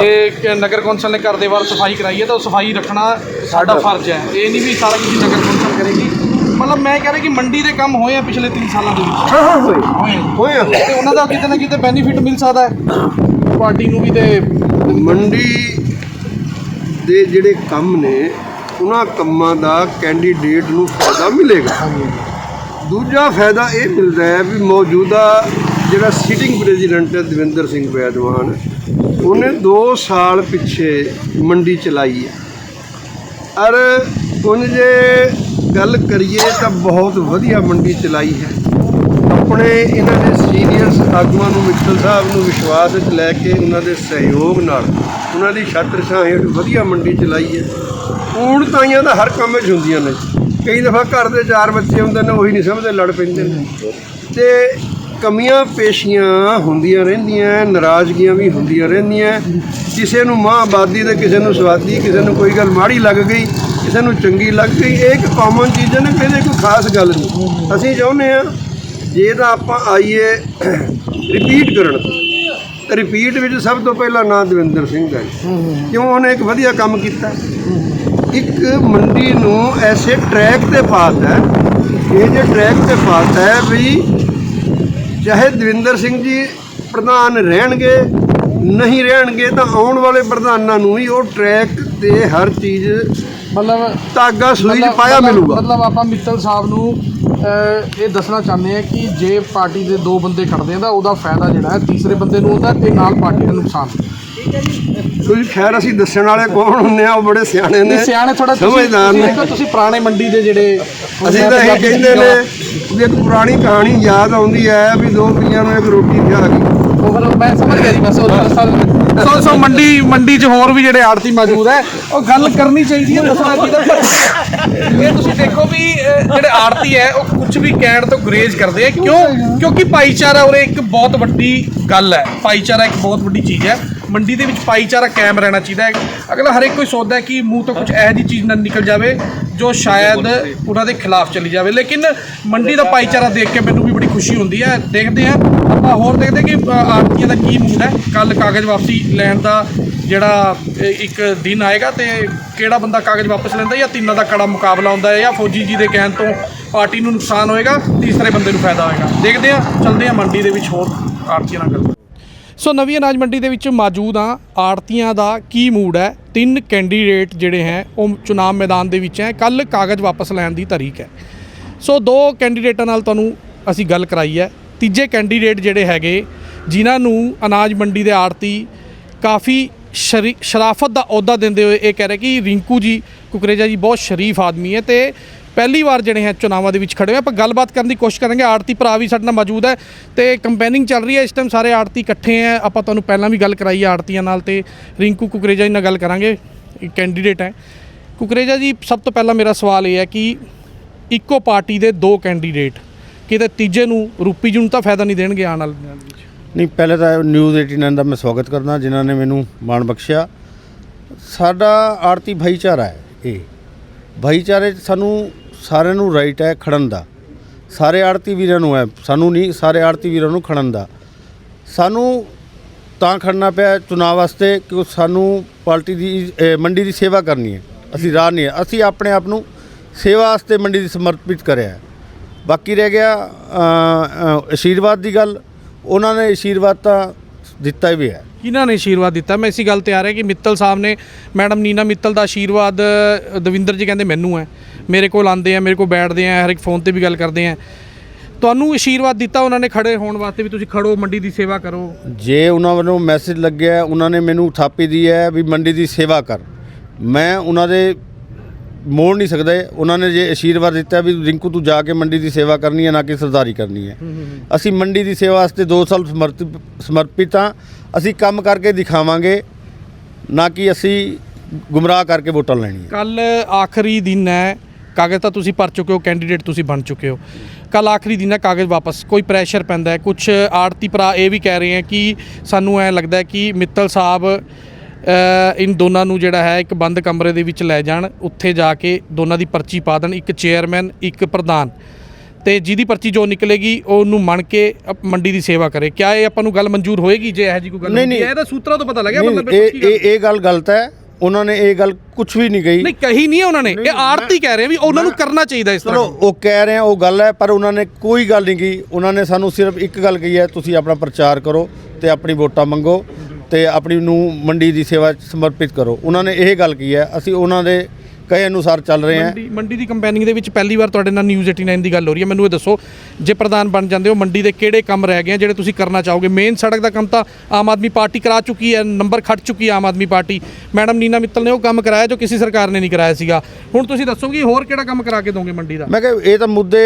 ਜੇ ਕਿ ਨਗਰ ਕੌਂਸਲ ਨੇ ਘਰ ਦੇ ਬਾਹਰ ਸਫ਼ਾਈ ਕਰਾਈ ਹੈ ਤਾਂ ਉਹ ਸਫ਼ਾਈ ਰੱਖਣਾ ਸਾਡਾ। ਫਰਜ਼ ਹੈ। ਇਹ ਨਹੀਂ ਵੀ ਸਾਰਾ ਕੁਝ ਨਗਰ ਕੌਂਸਲ ਕਰੇਗੀ। ਮਤਲਬ ਮੈਂ ਕਹਿ ਰਿਹਾ ਕਿ ਮੰਡੀ ਦੇ ਕੰਮ ਹੋਏ ਆ ਪਿਛਲੇ 3 ਸਾਲਾਂ ਦੇ ਵਿੱਚ। ਹਾਂ ਹਾਂ ਹੋਏ। ਹੋਏ ਆ ਜੀ। ਹੋਏ ਆ। ਤੇ ਉਹਨਾਂ ਦਾ ਕਿਤੇ ਨਾ ਕਿਤੇ ਬੈਨੀਫਿਟ ਮਿਲ ਸਕਦਾ ਹੈ। ਪਾਰਟੀ ਨੂੰ ਵੀ ਤੇ ਮੰਡੀ ਦੇ ਜਿਹੜੇ ਕੰਮ ਨੇ ਉਹਨਾਂ ਕੰਮਾਂ ਦਾ ਕੈਂਡੀਡੇਟ ਨੂੰ ਫਾਇਦਾ ਮਿਲੇਗਾ। ਦੂਜਾ ਫਾਇਦਾ ਇਹ ਮਿਲਦਾ ਹੈ ਵੀ ਮੌਜੂਦਾ ਜਿਹੜਾ ਸਿਟਿੰਗ ਪ੍ਰੈਜ਼ੀਡੈਂਟ ਹੈ ਦਵਿੰਦਰ ਸਿੰਘ ਬੈਦਵਾਨ ਉਹਨੇ 2 ਸਾਲ ਪਿੱਛੇ ਮੰਡੀ ਚਲਾਈ ਹੈ। ਅਰ ਹੁਣ ਜੇ ਗੱਲ ਕਰੀਏ ਤਾਂ ਬਹੁਤ ਵਧੀਆ ਮੰਡੀ ਚਲਾਈ ਹੈ। ਆਪਣੇ ਇਹਨਾਂ ਦੇ ਸੀਨੀਅਰਸ ਆਗੂਆਂ ਨੂੰ ਮਿੱਤਲ ਸਾਹਿਬ ਨੂੰ ਵਿਸ਼ਵਾਸ ਵਿੱਚ ਲੈ ਕੇ ਉਹਨਾਂ ਦੇ ਸਹਿਯੋਗ ਨਾਲ ਉਹਨਾਂ ਦੀ ਛਤਰ ਛਾਂ ਹੇਠ ਵਧੀਆ ਮੰਡੀ ਚਲਾਈ ਹੈ। ਪੂਰਨਤਾਈਆਂ ਤਾਂ ਹਰ ਕੰਮ ਵਿੱਚ ਹੁੰਦੀਆਂ ਨੇ। ਕਈ ਦਫਾ ਘਰ ਦੇ ਚਾਰ ਬੱਚੇ ਹੁੰਦੇ ਨੇ, ਉਹੀ ਨਹੀਂ ਸਮਝਦੇ, ਲੜ ਪੈਂਦੇ ਨੇ। ਤੇ ਕਮੀਆਂ ਪੇਸ਼ੀਆਂ ਹੁੰਦੀਆਂ ਰਹਿੰਦੀਆਂ, ਨਾਰਾਜ਼ਗੀਆਂ ਵੀ ਹੁੰਦੀਆਂ ਰਹਿੰਦੀਆਂ। ਕਿਸੇ ਨੂੰ ਮਾਂ ਆਬਾਦੀ ਤੇ ਕਿਸੇ ਨੂੰ ਸਵਾਦੀ, ਕਿਸੇ ਨੂੰ ਕੋਈ ਗੱਲ ਮਾੜੀ ਲੱਗ ਗਈ ਕਿਸੇ ਨੂੰ ਚੰਗੀ ਲੱਗ ਗਈ। ਇਹ ਇੱਕ ਕਾਮਨ ਚੀਜ਼ ਹੈ ਨਾ ਇਹਦੇ ਕੋਈ ਖਾਸ ਗੱਲ ਨਹੀਂ। ਅਸੀਂ ਚਾਹੁੰਦੇ ਆ ਜੇ ਤਾਂ ਆਪਾਂ ਆਈਏ ਰਿਪੀਟ ਕਰਨ ਤਾਂ। ਰਿਪੀਟ ਵਿੱਚ ਸਭ ਤੋਂ ਪਹਿਲਾਂ ਨਾਂ ਦਵਿੰਦਰ ਸਿੰਘ ਦਾ ਕਿਉਂ? ਉਹਨੇ ਇੱਕ ਵਧੀਆ ਕੰਮ ਕੀਤਾ। ਇੱਕ ਮੰਡੀ ਨੂੰ ਐਸੇ ਟਰੈਕ ਤੇ ਪਾਤਾ ਹੈ ਇਹ ਜੇ ਟਰੈਕ ਤੇ ਪਾਤਾ ਹੈ ਵੀ ਚਾਹੇ ਦਵਿੰਦਰ ਸਿੰਘ ਜੀ ਪ੍ਰਧਾਨ ਰਹਿਣਗੇ ਨਹੀਂ ਰਹਿਣਗੇ ਤਾਂ ਆਉਣ ਵਾਲੇ ਪ੍ਰਧਾਨਾਂ ਨੂੰ ਵੀ ਉਹ ਟਰੈਕ ਤੇ ਹਰ ਚੀਜ਼ ਮਤਲਬ ਧਾਗਾ ਸੂਈ 'ਚ ਮਤਲਬ- ਪਾਇਆ ਮਤਲਬ- ਮਿਲੂਗਾ। ਮਤਲਬ ਆਪਾਂ ਮਿੱਤਲ ਸਾਹਿਬ ਨੂੰ ਅਹ, ਇਹ ਦੱਸਣਾ ਚਾਹੁੰਦੇ ਆ ਕਿ ਜੇ ਪਾਰਟੀ ਦੇ ਦੋ ਬੰਦੇ ਖੜਦੇ ਆ ਤਾਂ ਉਹਦਾ ਫਾਇਦਾ ਜਿਹੜਾ ਹੈ ਤੀਸਰੇ ਬੰਦੇ ਨੂੰ ਹੁੰਦਾ ਤੇ ਨਾਲ ਪਾਰਟੀ ਦਾ ਨੁਕਸਾਨ। ਤੁਸੀਂ ਖੈਰ ਅਸੀਂ ਦੱਸਣ ਵਾਲੇ ਕੌਣ ਹੁੰਦੇ ਆ ਉਹ ਬੜੇ ਸਿਆਣੇ ਨੇ। ਸਿਆਣੇ ਥੋੜਾ ਸਮਝਦਾਰ ਨੇ। ਤੁਸੀਂ ਪੁਰਾਣੇ ਮੰਡੀ ਦੇ ਜਿਹੜੇ ਅਸੀਂ ਤਾਂ ਇਹ ਕਹਿੰਦੇ ਨੇ ਵੀ ਇੱਕ ਪੁਰਾਣੀ ਕਹਾਣੀ ਯਾਦ ਆਉਂਦੀ ਹੈ ਵੀ ਦੋ ਪੀਆਂ ਨੂੰ ਇੱਕ ਰੋਟੀ ਦਿਆ ਗਈ ਉਹ ਮੈਂ ਸਮਝ ਗਿਆ ਜੀ ਬਸ ਉਹ ਤਾਂ ਸੋ ਸੋ ਮੰਡੀ ਮੰਡੀ 'ਚ ਹੋਰ ਵੀ ਜਿਹੜੇ ਆੜਤੀ ਮੌਜੂਦ ਹੈ ਉਹ ਗੱਲ ਕਰਨੀ ਚਾਹੀਦੀ ਹੈ ਦੱਸਣਾ ਚਾਹੀਦਾ। ਇਹ ਤੁਸੀਂ ਦੇਖੋ ਵੀ ਅਹ, ਜਿਹੜੇ ਆੜਤੀ ਹੈ ਉਹ ਕੁਝ ਵੀ ਕਹਿਣ ਤੋਂ ਗੁਰੇਜ਼ ਕਰਦੇ ਆ। ਕਿਉਂ? ਕਿਉਂਕਿ ਭਾਈਚਾਰਾ ਉਰੇ ਇੱਕ ਬਹੁਤ ਵੱਡੀ ਗੱਲ ਹੈ। ਭਾਈਚਾਰਾ ਇੱਕ ਬਹੁਤ ਵੱਡੀ ਚੀਜ਼ ਹੈ। ਮੰਡੀ ਦੇ ਵਿੱਚ ਭਾਈਚਾਰਾ ਕਾਇਮ ਰਹਿਣਾ ਚਾਹੀਦਾ ਹੈ। ਅਗਲਾ ਹਰੇਕ ਕੋਈ ਸੋਚਦਾ ਹੈ ਕਿ ਮੂੰਹ ਤੋਂ ਕੁਝ ਇਹੋ ਜਿਹੀ ਚੀਜ਼ ਨਾ ਨਿਕਲ ਜਾਵੇ ਜੋ ਸ਼ਾਇਦ ਉਹਨਾਂ ਦੇ ਖਿਲਾਫ ਚਲੀ ਜਾਵੇ। ਲੇਕਿਨ ਮੰਡੀ ਦਾ ਭਾਈਚਾਰਾ ਦੇਖ ਕੇ ਮੈਨੂੰ ਵੀ ਬੜੀ ਖੁਸ਼ੀ ਹੁੰਦੀ ਹੈ। ਦੇਖਦੇ ਹਾਂ। ਆਪਾਂ ਹੋਰ ਦੇਖਦੇ ਕਿ ਆੜਤੀਆਂ ਦਾ ਕੀ ਮੂਡ ਹੈ। ਕੱਲ ਕਾਗਜ਼ ਵਾਪਸੀ ਲੈਣ ਦਾ ਜਿਹੜਾ ਇੱਕ ਦਿਨ ਆਏਗਾ ਤੇ ਕਿਹੜਾ ਬੰਦਾ ਕਾਗਜ਼ ਵਾਪਸ ਲੈਂਦਾ ਜਾਂ ਤਿੰਨਾਂ ਦਾ ਕੜਾ ਮੁਕਾਬਲਾ ਹੁੰਦਾ ਹੈ ਜਾਂ ਫੌਜੀ ਜੀ ਦੇ ਕਹਿਣ ਤੋਂ ਪਾਰਟੀ ਨੂੰ ਨੁਕਸਾਨ ਹੋਏਗਾ ਤੀਸਰੇ ਬੰਦੇ ਨੂੰ ਫਾਇਦਾ ਹੋਏਗਾ। ਦੇਖਦੇ ਹਾਂ। ਚਲਦੇ ਹਾਂ ਮੰਡੀ ਦੇ ਵਿੱਚ ਹੋਰ ਆੜਤੀਆਂ ਨਾਲ ਗੱਲ ਸੋ ਨਵੀਂ ਅਨਾਜ ਮੰਡੀ ਦੇ ਵਿੱਚ ਮੌਜੂਦ ਆ ਆੜਤੀਆਂ ਦਾ ਕੀ ਮੂਡ ਹੈ? ਤਿੰਨ ਕੈਂਡੀਡੇਟ ਜਿਹੜੇ ਹੈ, ਉਹ ਚੁਣਾਵ ਮੈਦਾਨ ਦੇ ਵਿੱਚ ਹੈ। ਕੱਲ ਕਾਗਜ਼ ਵਾਪਸ ਲੈਣ ਦੀ ਤਾਰੀਖ ਹੈ। ਸੋ ਦੋ ਕੈਂਡੀਡੇਟਾਂ ਨਾਲ ਤੁਹਾਨੂੰ ਅਸੀਂ ਗੱਲ ਕਰਾਈ ਹੈ। ਤੀਜੇ ਕੈਂਡੀਡੇਟ ਜਿਹੜੇ ਹੈਗੇ, ਜਿਨ੍ਹਾਂ ਨੂੰ ਅਨਾਜ ਮੰਡੀ ਦੇ ਆੜਤੀ ਕਾਫੀ ਸ਼ਰੀ, ਸ਼ਰਾਫਤ ਦਾ ਅਹੁਦਾ ਦਿੰਦੇ ਹੋਏ ਇਹ ਕਹਿ ਰਹੇ ਕਿ ਰਿੰਕੂ ਜੀ ਕੁਕਰੇਜਾ ਜੀ ਬਹੁਤ ਸ਼ਰੀਫ ਆਦਮੀ ਹੈ ਤੇ ਪਹਿਲੀ ਵਾਰ ਜਿਹੜੇ ਹੈ ਚੁਣਾਵਾਂ ਦੇ ਵਿੱਚ ਖੜੇ ਹੋਏ ਆਪਾਂ ਗੱਲਬਾਤ ਕਰਨ ਦੀ ਕੋਸ਼ਿਸ਼ ਕਰਾਂਗੇ। ਆੜਤੀ ਭਰਾ ਵੀ ਸਾਡੇ ਨਾਲ ਮੌਜੂਦ ਹੈ ਤੇ ਕੰਪੇਨਿੰਗ ਚੱਲ ਰਹੀ ਹੈ। ਇਸ ਟਾਈਮ ਸਾਰੇ ਆੜਤੀ ਇਕੱਠੇ ਹੈ। ਆਪਾਂ ਤੁਹਾਨੂੰ ਪਹਿਲਾਂ ਵੀ ਗੱਲ ਕਰਾਈ ਆੜਤੀਆਂ ਨਾਲ ਤੇ ਰਿੰਕੂ ਕੁਕਰੇਜਾ ਜੀ ਨਾਲ ਗੱਲ ਕਰਾਂਗੇ। ਕੈਂਡੀਡੇਟ ਹੈ। ਕੁਕਰੇਜਾ ਜੀ, ਸਭ ਤੋਂ ਪਹਿਲਾਂ ਮੇਰਾ ਸਵਾਲ ਇਹ ਹੈ ਕਿ ਇੱਕੋ ਪਾਰਟੀ ਦੇ ਦੋ ਕੈਂਡੀਡੇਟ ਕਿਤੇ ਤੀਜੇ ਨੂੰ ਰੂਪੀ ਜੀ ਨੂੰ ਤਾਂ ਫਾਇਦਾ ਨਹੀਂ ਦੇਣਗੇ ਆਉਣ ਵਾਲੇ ਦਿਨਾਂ ਵਿੱਚ? ਨਹੀਂ, ਪਹਿਲੇ ਤਾਂ ਨਿਊਜ਼ 89 ਦਾ ਮੈਂ ਸਵਾਗਤ ਕਰਦਾ, ਜਿਨ੍ਹਾਂ ਨੇ ਮੈਨੂੰ ਮਾਣ ਬਖਸ਼ਿਆ। ਸਾਡਾ ਆਰਤੀ ਭਾਈਚਾਰਾ ਹੈ ਇਹ। ਭਾਈਚਾਰੇ 'ਚ ਸਾਨੂੰ ਸਾਰਿਆਂ ਨੂੰ ਰਾਈਟ ਹੈ ਖੜਨ ਦਾ। ਸਾਰੇ ਆੜਤੀ ਵੀਰਾਂ ਨੂੰ ਹੈ। ਸਾਨੂੰ ਨਹੀਂ ਸਾਰੇ ਆੜਤੀ ਵੀਰਾਂ ਨੂੰ ਖੜਨ ਦਾ। ਸਾਨੂੰ ਤਾਂ ਖੜਨਾ ਪਿਆ ਚੁਣਾਵ ਵਾਸਤੇ ਕਿ ਸਾਨੂੰ ਪਾਰਟੀ ਦੀ ਅਹ, ਮੰਡੀ ਦੀ ਸੇਵਾ ਕਰਨੀ ਹੈ। ਅਸੀਂ ਰਾਹ ਨਹੀਂ ਹੈ। ਅਸੀਂ ਆਪਣੇ ਆਪ ਨੂੰ ਸੇਵਾ ਵਾਸਤੇ ਮੰਡੀ ਦੀ ਸਮਰਪਿਤ ਕਰਿਆ ਹੈ। ਬਾਕੀ ਰਹਿ ਗਿਆ ਅ, ਅ, ਆਸ਼ੀਰਵਾਦ ਦੀ ਗੱਲ। ਉਹਨਾਂ ਨੇ ਆਸ਼ੀਰਵਾਦ ਤਾਂ ਦਿੱਤਾ ਹੀ ਵੀ ਹੈ। ਕਿਹਨਾਂ ਨੇ ਆਸ਼ੀਰਵਾਦ ਦਿੱਤਾ? ਮੈਂ ਇਸੀ ਗੱਲ ਤੇ ਆ ਰਿਹਾ ਕਿ ਮਿੱਤਲ ਸਾਹਿਬ ਨੇ ਮੈਡਮ ਨੀਨਾ ਮਿੱਤਲ ਦਾ ਆਸ਼ੀਰਵਾਦ ਅ, ਦਵਿੰਦਰ ਜੀ ਕਹਿੰਦੇ ਮੈਨੂੰ ਹੈ। ਮੇਰੇ ਕੋਲ ਆਉਂਦੇ ਆ ਮੇਰੇ ਕੋਲ ਬੈਠਦੇ ਆ ਹਰ ਇੱਕ ਫੋਨ ਤੇ ਵੀ ਗੱਲ ਕਰਦੇ ਆ। ਤੁਹਾਨੂੰ ਆਸ਼ੀਰਵਾਦ ਦਿੱਤਾ ਉਹਨਾਂ ਨੇ ਖੜੇ ਹੋਣ ਵਾਸਤੇ ਵੀ ਤੁਸੀਂ ਖੜੋ ਮੰਡੀ ਦੀ ਸੇਵਾ ਕਰੋ। ਜੇ ਉਹਨਾਂ ਵੱਲੋਂ ਮੈਸੇਜ ਲੱਗਿਆ ਉਹਨਾਂ ਨੇ ਮੈਨੂੰ ਥਾਪੀ ਦੀ ਹੈ ਵੀ ਮੰਡੀ ਦੀ ਸੇਵਾ ਕਰ। ਮੈਂ ਉਹਨਾਂ ਦੇ ਮੋੜ ਨਹੀਂ ਸਕਦੇ ਉਹਨਾਂ ਨੇ ਜੇ ਅਸ਼ੀਰਵਾਦ ਦਿੱਤਾ ਵੀ ਰਿੰਕੂ ਤੂੰ ਜਾ ਕੇ ਮੰਡੀ ਦੀ ਸੇਵਾ ਕਰਨੀ ਹੈ ਨਾ ਕਿ ਸਰਦਾਰੀ ਕਰਨੀ ਹੈ। ਅਸੀਂ ਮੰਡੀ ਦੀ ਸੇਵਾ ਵਾਸਤੇ 2 ਸਾਲ ਸਮਰਪਿਤ ਸਮਰਪਿਤ ਹਾਂ ਅਸੀਂ ਕੰਮ ਕਰਕੇ ਦਿਖਾਵਾਂਗੇ ਨਾ ਕਿ ਅਸੀਂ ਗੁੰਮਰਾਹ ਕਰਕੇ ਵੋਟਾਂ ਲੈਣੀਆਂ। ਕੱਲ ਆਖਰੀ ਦਿਨ ਹੈ ਕਾਗਜ਼ ਤਾਂ ਤੁਸੀਂ ਭਰ ਚੁੱਕੇ ਹੋ ਕੈਂਡੀਡੇਟ ਤੁਸੀਂ ਬਣ ਚੁੱਕੇ ਹੋ। ਕੱਲ ਆਖਰੀ ਦਿਨ ਹੈ ਕਾਗਜ਼ ਵਾਪਸ ਕੋਈ ਪ੍ਰੈਸ਼ਰ ਪੈਂਦਾ ਹੈ। ਕੁਝ ਆੜਤੀ ਭਰਾ ਇਹ ਵੀ ਕਹਿ ਰਹੇ ਹੈ ਕਿ ਸਾਨੂੰ ਐ ਲੱਗਦਾ ਹੈ ਕਿ ਮਿੱਤਲ ਸਾਹਿਬ ਇਨ ਦੋਨਾਂ ਨੂੰ ਜਿਹੜਾ ਹੈ ਇੱਕ ਬੰਦ ਕਮਰੇ ਦੇ ਵਿੱਚ ਲੈ ਜਾਣ ਉੱਥੇ ਜਾ ਕੇ ਦੋਨਾਂ ਦੀ ਪਰਚੀ ਪਾ ਦੇਣ ਇੱਕ ਚੇਅਰਮੈਨ ਇੱਕ ਪ੍ਰਧਾਨ। ਤੇ ਜਿਹਦੀ ਪਰਚੀ ਜੋ ਨਿਕਲੇਗੀ ਉਹਨੂੰ ਮੰਨ ਕੇ ਮੰਡੀ ਦੀ ਸੇਵਾ ਕਰੇ। ਕਿਆ ਇਹ ਆਪਾਂ ਨੂੰ ਗੱਲ ਮਨਜ਼ੂਰ ਹੋਏਗੀ ਜੇ ਇਹੋ ਜੀ ਕੋਈ ਗੱਲ ਨਹੀਂ, ਹੁੰਦੀ ਹੈ? ਨਹੀਂ। ਇਹਦਾ ਸੂਤਰਾਂ ਤੋਂ ਪਤਾ ਲੱਗਿਆ ਮਤਲਬ ਇਹ। ਇਹ ਇਹ ਗੱਲ ਗਲਤ ਹੈ। ਉਹਨਾਂ ਨੇ ਇਹ ਗੱਲ ਕੁਝ ਵੀ ਨਹੀਂ ਕਹੀ। ਨਹੀਂ ਕਹੀ ਨਹੀਂ ਹੈ ਉਹਨਾਂ ਨੇ। ਇਹ ਆੜਤੀ ਕਹਿ ਰਹੇ ਵੀ ਉਹਨਾਂ ਨੂੰ ਕਰਨਾ ਚਾਹੀਦਾ ਇਸ ਚਲੋ ਤਰ੍ਹਾਂ। ਉਹ ਕਹਿ ਰਹੇ ਆ ਉਹ ਗੱਲ ਹੈ ਪਰ ਉਹਨਾਂ ਨੇ ਕੋਈ ਗੱਲ ਨਹੀਂ ਕਹੀ। ਉਹਨਾਂ ਨੇ ਸਾਨੂੰ ਸਿਰਫ ਇੱਕ ਗੱਲ ਕਹੀ ਹੈ ਤੁਸੀਂ ਆਪਣਾ ਪ੍ਰਚਾਰ ਕਰੋ ਤੇ ਆਪਣੀ ਵੋਟਾਂ ਮੰਗੋ ਤੇ ਆਪਣੀ ਨੂੰ ਮੰਡੀ ਦੀ ਸੇਵਾ 'ਚ ਸਮਰਪਿਤ ਕਰੋ। ਉਹਨਾਂ ਨੇ ਇਹ ਗੱਲ ਕਹੀ ਹੈ ਅਸੀਂ ਉਹਨਾਂ ਦੇ ਕਹੇ ਅਨੁਸਾਰ ਚੱਲ ਰਹੇ ਹਾਂ ਮੰਡੀ ਮੰਡੀ ਦੀ ਕੰਪੇਨਿੰਗ ਦੇ ਵਿੱਚ ਪਹਿਲੀ ਵਾਰ ਤੁਹਾਡੇ ਨਾਲ ਨਿਊਜ਼ 89 ਦੀ ਗੱਲ ਹੋ ਰਹੀ ਹੈ। ਮੈਨੂੰ ਇਹ ਦੱਸੋ ਜੇ ਪ੍ਰਧਾਨ ਬਣ ਜਾਂਦੇ ਹੋ ਮੰਡੀ ਦੇ ਕਿਹੜੇ ਕੰਮ ਰਹਿ ਗਏ ਆ ਜਿਹੜੇ ਤੁਸੀਂ ਕਰਨਾ ਚਾਹੋਗੇ? ਮੇਨ ਸੜਕ ਦਾ ਕੰਮ ਤਾਂ ਆਮ ਆਦਮੀ ਪਾਰਟੀ ਕਰਾ ਚੁੱਕੀ ਹੈ ਨੰਬਰ ਖੱਟ ਚੁੱਕੀ ਹੈ ਆਮ ਆਦਮੀ ਪਾਰਟੀ। ਮੈਡਮ ਨੀਨਾ ਮਿੱਤਲ ਨੇ ਉਹ ਕੰਮ ਕਰਾਇਆ ਜੋ ਕਿਸੇ ਸਰਕਾਰ ਨੇ ਨਹੀਂ ਕਰਾਇਆ ਸੀਗਾ। ਹੁਣ ਤੁਸੀਂ ਦੱਸੋਗੇ ਹੋਰ ਕਿਹੜਾ ਕੰਮ ਕਰਾ ਕੇ ਦੋਗੇ ਮੰਡੀ ਦਾ? ਮੈਂ ਕਿਹਾ ਇਹ ਤਾਂ ਮੁੱਦੇ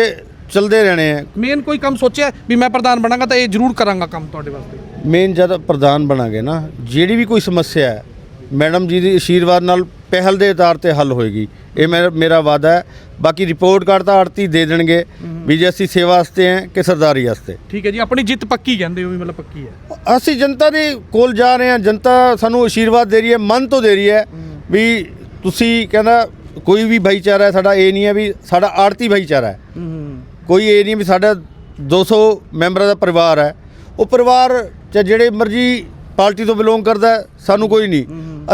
ਚੱਲਦੇ ਰਹਿਣੇ ਆ। ਮੇਨ ਕੋਈ ਕੰਮ ਸੋਚਿਆ ਵੀ ਮੈਂ ਪ੍ਰਧਾਨ ਬਣਾਂਗਾ ਤਾਂ ਇਹ ਜ਼ਰੂਰ ਕਰਾਂਗਾ ਕੰਮ ਤੁਹਾਡੇ ਵਾਸਤੇ? ਮੇਨ ਜਦ ਪ੍ਰਧਾਨ ਬਣਾਂਗੇ ਨਾ ਜਿਹੜੀ ਵੀ ਕੋਈ ਸਮੱਸਿਆ ਹੈ ਮੈਡਮ ਜੀ ਦੀ ਆਸ਼ੀਰਵਾਦ ਨਾਲ ਪਹਿਲ ਦੇ ਆਧਾਰ ਤੇ ਹੱਲ ਹੋਏਗੀ। ਇਹ ਮੇਰਾ ਮੇਰਾ ਵਾਅਦਾ ਹੈ। ਬਾਕੀ ਰਿਪੋਰਟ ਕਾਰਡ ਤਾਂ ਆੜਤੀ ਦੇ ਦੇਣਗੇ ਵੀ ਜੇ ਅਸੀਂ ਸੇਵਾ ਵਾਸਤੇ ਹੈ ਕਿ ਸਰਦਾਰੀ ਵਾਸਤੇ। ਠੀਕ ਹੈ ਜੀ ਆਪਣੀ ਜਿੱਤ ਪੱਕੀ ਕਹਿੰਦੇ ਹੋ ਵੀ ਮਤਲਬ ਪੱਕੀ ਹੈ। ਅਸੀਂ ਜਨਤਾ ਦੇ ਕੋਲ ਜਾ ਰਹੇ ਹਾਂ ਜਨਤਾ ਸਾਨੂੰ ਆਸ਼ੀਰਵਾਦ ਦੇ ਰਹੀ ਹੈ ਮਨ ਤੋਂ ਦੇ ਰਹੀ ਹੈ ਵੀ ਤੁਸੀਂ ਕਹਿੰਦਾ ਕੋਈ ਵੀ ਭਾਈਚਾਰਾ ਹੈ ਸਾਡਾ ਇਹ ਨਹੀਂ ਹੈ ਵੀ ਸਾਡਾ ਆੜਤੀ ਭਾਈਚਾਰਾ ਹੈ। ਕੋਈ ਇਹ ਨਹੀਂ ਵੀ ਸਾਡਾ 200 ਮੈਂਬਰਾਂ ਦਾ ਪਰਿਵਾਰ ਹੈ। ਉਹ ਪਰਿਵਾਰ ਚ ਜਿਹੜੇ ਮਰਜ਼ੀ ਪਾਰਟੀ ਤੋਂ ਬਿਲੋਂਗ ਕਰਦਾ ਸਾਨੂੰ ਕੋਈ ਨਹੀਂ।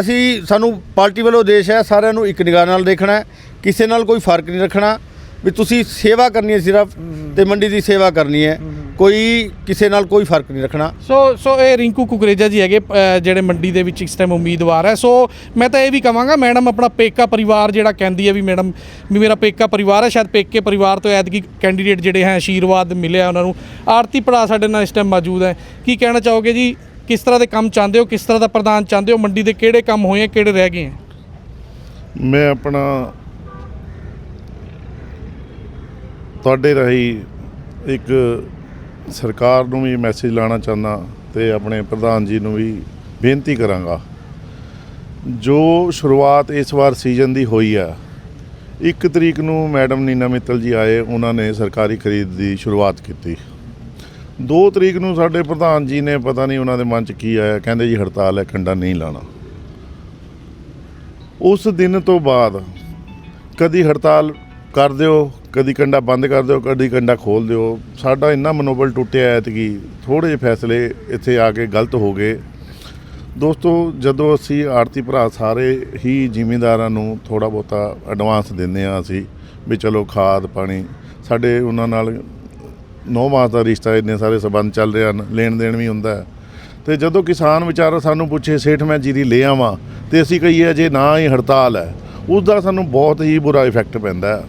ਅਸੀਂ ਸਾਨੂੰ ਪਾਰਟੀ ਵੱਲੋਂ ਦੇਸ਼ ਹੈ ਸਾਰਿਆਂ ਨੂੰ ਇੱਕ ਨਿਗਾਹ ਨਾਲ ਦੇਖਣਾ ਕਿਸੇ ਨਾਲ ਕੋਈ ਫ਼ਰਕ ਨਹੀਂ ਰੱਖਣਾ ਵੀ ਤੁਸੀਂ ਸੇਵਾ ਕਰਨੀ ਹੈ ਸਿਰਫ ਤੇ ਮੰਡੀ ਦੀ ਸੇਵਾ ਕਰਨੀ ਹੈ ਕੋਈ ਕਿਸੇ ਨਾਲ ਕੋਈ ਫ਼ਰਕ ਨਹੀਂ ਰੱਖਣਾ। ਸੋ ਸੋ ਇਹ ਰਿੰਕੂ ਕੁਕਰੇਜਾ ਜੀ ਹੈਗੇ ਜਿਹੜੇ ਮੰਡੀ ਦੇ ਵਿੱਚ ਇਸ ਟਾਈਮ ਉਮੀਦਵਾਰ ਹੈ। ਸੋ ਮੈਂ ਤਾਂ ਇਹ ਵੀ ਕਹਾਂਗਾ ਮੈਡਮ ਆਪਣਾ ਪੇਕਾ ਪਰਿਵਾਰ ਜਿਹੜਾ ਕਹਿੰਦੀ ਹੈ ਵੀ ਮੈਡਮ ਵੀ ਮੇਰਾ ਪੇਕਾ ਪਰਿਵਾਰ ਹੈ ਸ਼ਾਇਦ ਪੇਕੇ ਪਰਿਵਾਰ ਤੋਂ ਐਤਕੀ ਕੈਂਡੀਡੇਟ ਜਿਹੜੇ ਹੈ ਆਸ਼ੀਰਵਾਦ ਮਿਲਿਆ ਉਹਨਾਂ ਨੂੰ। ਆਰਤੀ ਭਰਾ ਸਾਡੇ ਨਾਲ ਇਸ ਟਾਈਮ ਮੌਜੂਦ ਹੈ। ਕੀ ਕਹਿਣਾ ਚਾਹੋਗੇ ਜੀ? ਕਿਸ ਤਰ੍ਹਾਂ ਦੇ ਕੰਮ ਚਾਹੁੰਦੇ ਹੋ? ਕਿਸ ਤਰ੍ਹਾਂ ਦਾ ਪ੍ਰਧਾਨ ਚਾਹੁੰਦੇ ਹੋ? ਮੰਡੀ ਦੇ ਕਿਹੜੇ ਕੰਮ ਹੋਏ ਆ, ਕਿਹੜੇ ਰਹਿ ਗਏ ਆ? ਮੈਂ ਆਪਣਾ ਤੁਹਾਡੇ ਰਾਹੀਂ ਇੱਕ ਸਰਕਾਰ ਨੂੰ ਵੀ ਮੈਸੇਜ ਲਾਣਾ ਚਾਹੁੰਦਾ ਤੇ ਆਪਣੇ ਪ੍ਰਧਾਨ ਜੀ ਨੂੰ ਵੀ ਬੇਨਤੀ ਕਰਾਂਗਾ। ਜੋ ਸ਼ੁਰੂਆਤ ਇਸ ਵਾਰ ਸੀਜ਼ਨ ਦੀ ਹੋਈ ਆ, ਇੱਕ ਤਰੀਕ ਨੂੰ ਮੈਡਮ ਨੀਨਾ ਮਿੱਤਲ ਜੀ ਆਏ, ਉਹਨਾਂ ਨੇ ਸਰਕਾਰੀ ਖਰੀਦ ਦੀ ਸ਼ੁਰੂਆਤ ਕੀਤੀ। 2 ਤਰੀਕ ਨੂੰ ਸਾਡੇ ਪ੍ਰਧਾਨ ਜੀ ਨੇ ਪਤਾ ਨਹੀਂ ਉਹਨਾਂ ਦੇ ਮਨ 'ਚ ਕੀ ਆਇਆ, ਕਹਿੰਦੇ ਜੀ ਹੜਤਾਲ ਹੈ ਕੰਡਾ ਨਹੀਂ ਲਾਣਾ। ਉਸ ਦਿਨ ਤੋਂ ਬਾਅਦ ਕਦੀ ਹੜਤਾਲ ਕਰ ਦਿਓ, ਕਦੀ ਕੰਡਾ ਬੰਦ ਕਰ ਦਿਓ, ਕਦੀ ਕੰਡਾ ਖੋਲ ਦਿਓ। ਸਾਡਾ ਇੰਨਾ ਮਨੋਬਲ ਟੁੱਟਿਆ ਐਤਕੀ ਥੋੜੇ ਜਿਹੇ ਫੈਸਲੇ ਇੱਥੇ ਆ ਕੇ ਗਲਤ ਹੋ ਗਏ। ਦੋਸਤੋ, ਜਦੋਂ ਅਸੀਂ ਆੜਤੀ ਭਰਾ ਸਾਰੇ ਹੀ ਜ਼ਿਮੀਂਦਾਰਾਂ ਨੂੰ ਥੋੜਾ ਬਹੁਤਾ ਐਡਵਾਂਸ ਦਿੰਦੇ ਆ ਅਸੀਂ, ਵੀ ਚਲੋ ਖਾਦ, ਪਾਣੀ, ਸਾਡੇ ਉਹਨਾਂ ਨਾਲ ਨੌ ਮਾਸ ਦਾ ਰਿਸ਼ਤਾ, ਇੰਨੇ ਸਾਰੇ ਸਬੰਧ ਚੱਲ ਰਹੇ ਹਨ, ਲੈਣ ਦੇਣ ਵੀ ਹੁੰਦਾ ਹੈ। ਤੇ ਜਦੋਂ ਕਿਸਾਨ ਵਿਚਾਰਾ ਸਾਨੂੰ ਪੁੱਛੇ, ਸੇਠ, ਮੈਂ ਜੀਰੀ ਲੈ ਆਵਾਂ? ਤੇ ਅਸੀਂ ਕਹੀਏ ਜੇ ਨਾ ਹੀ ਹੜਤਾਲ ਹੈ। ਉਸ ਦਾ ਸਾਨੂੰ ਬਹੁਤ ਹੀ ਬੁਰਾ ਇਫੈਕਟ ਪੈਂਦਾ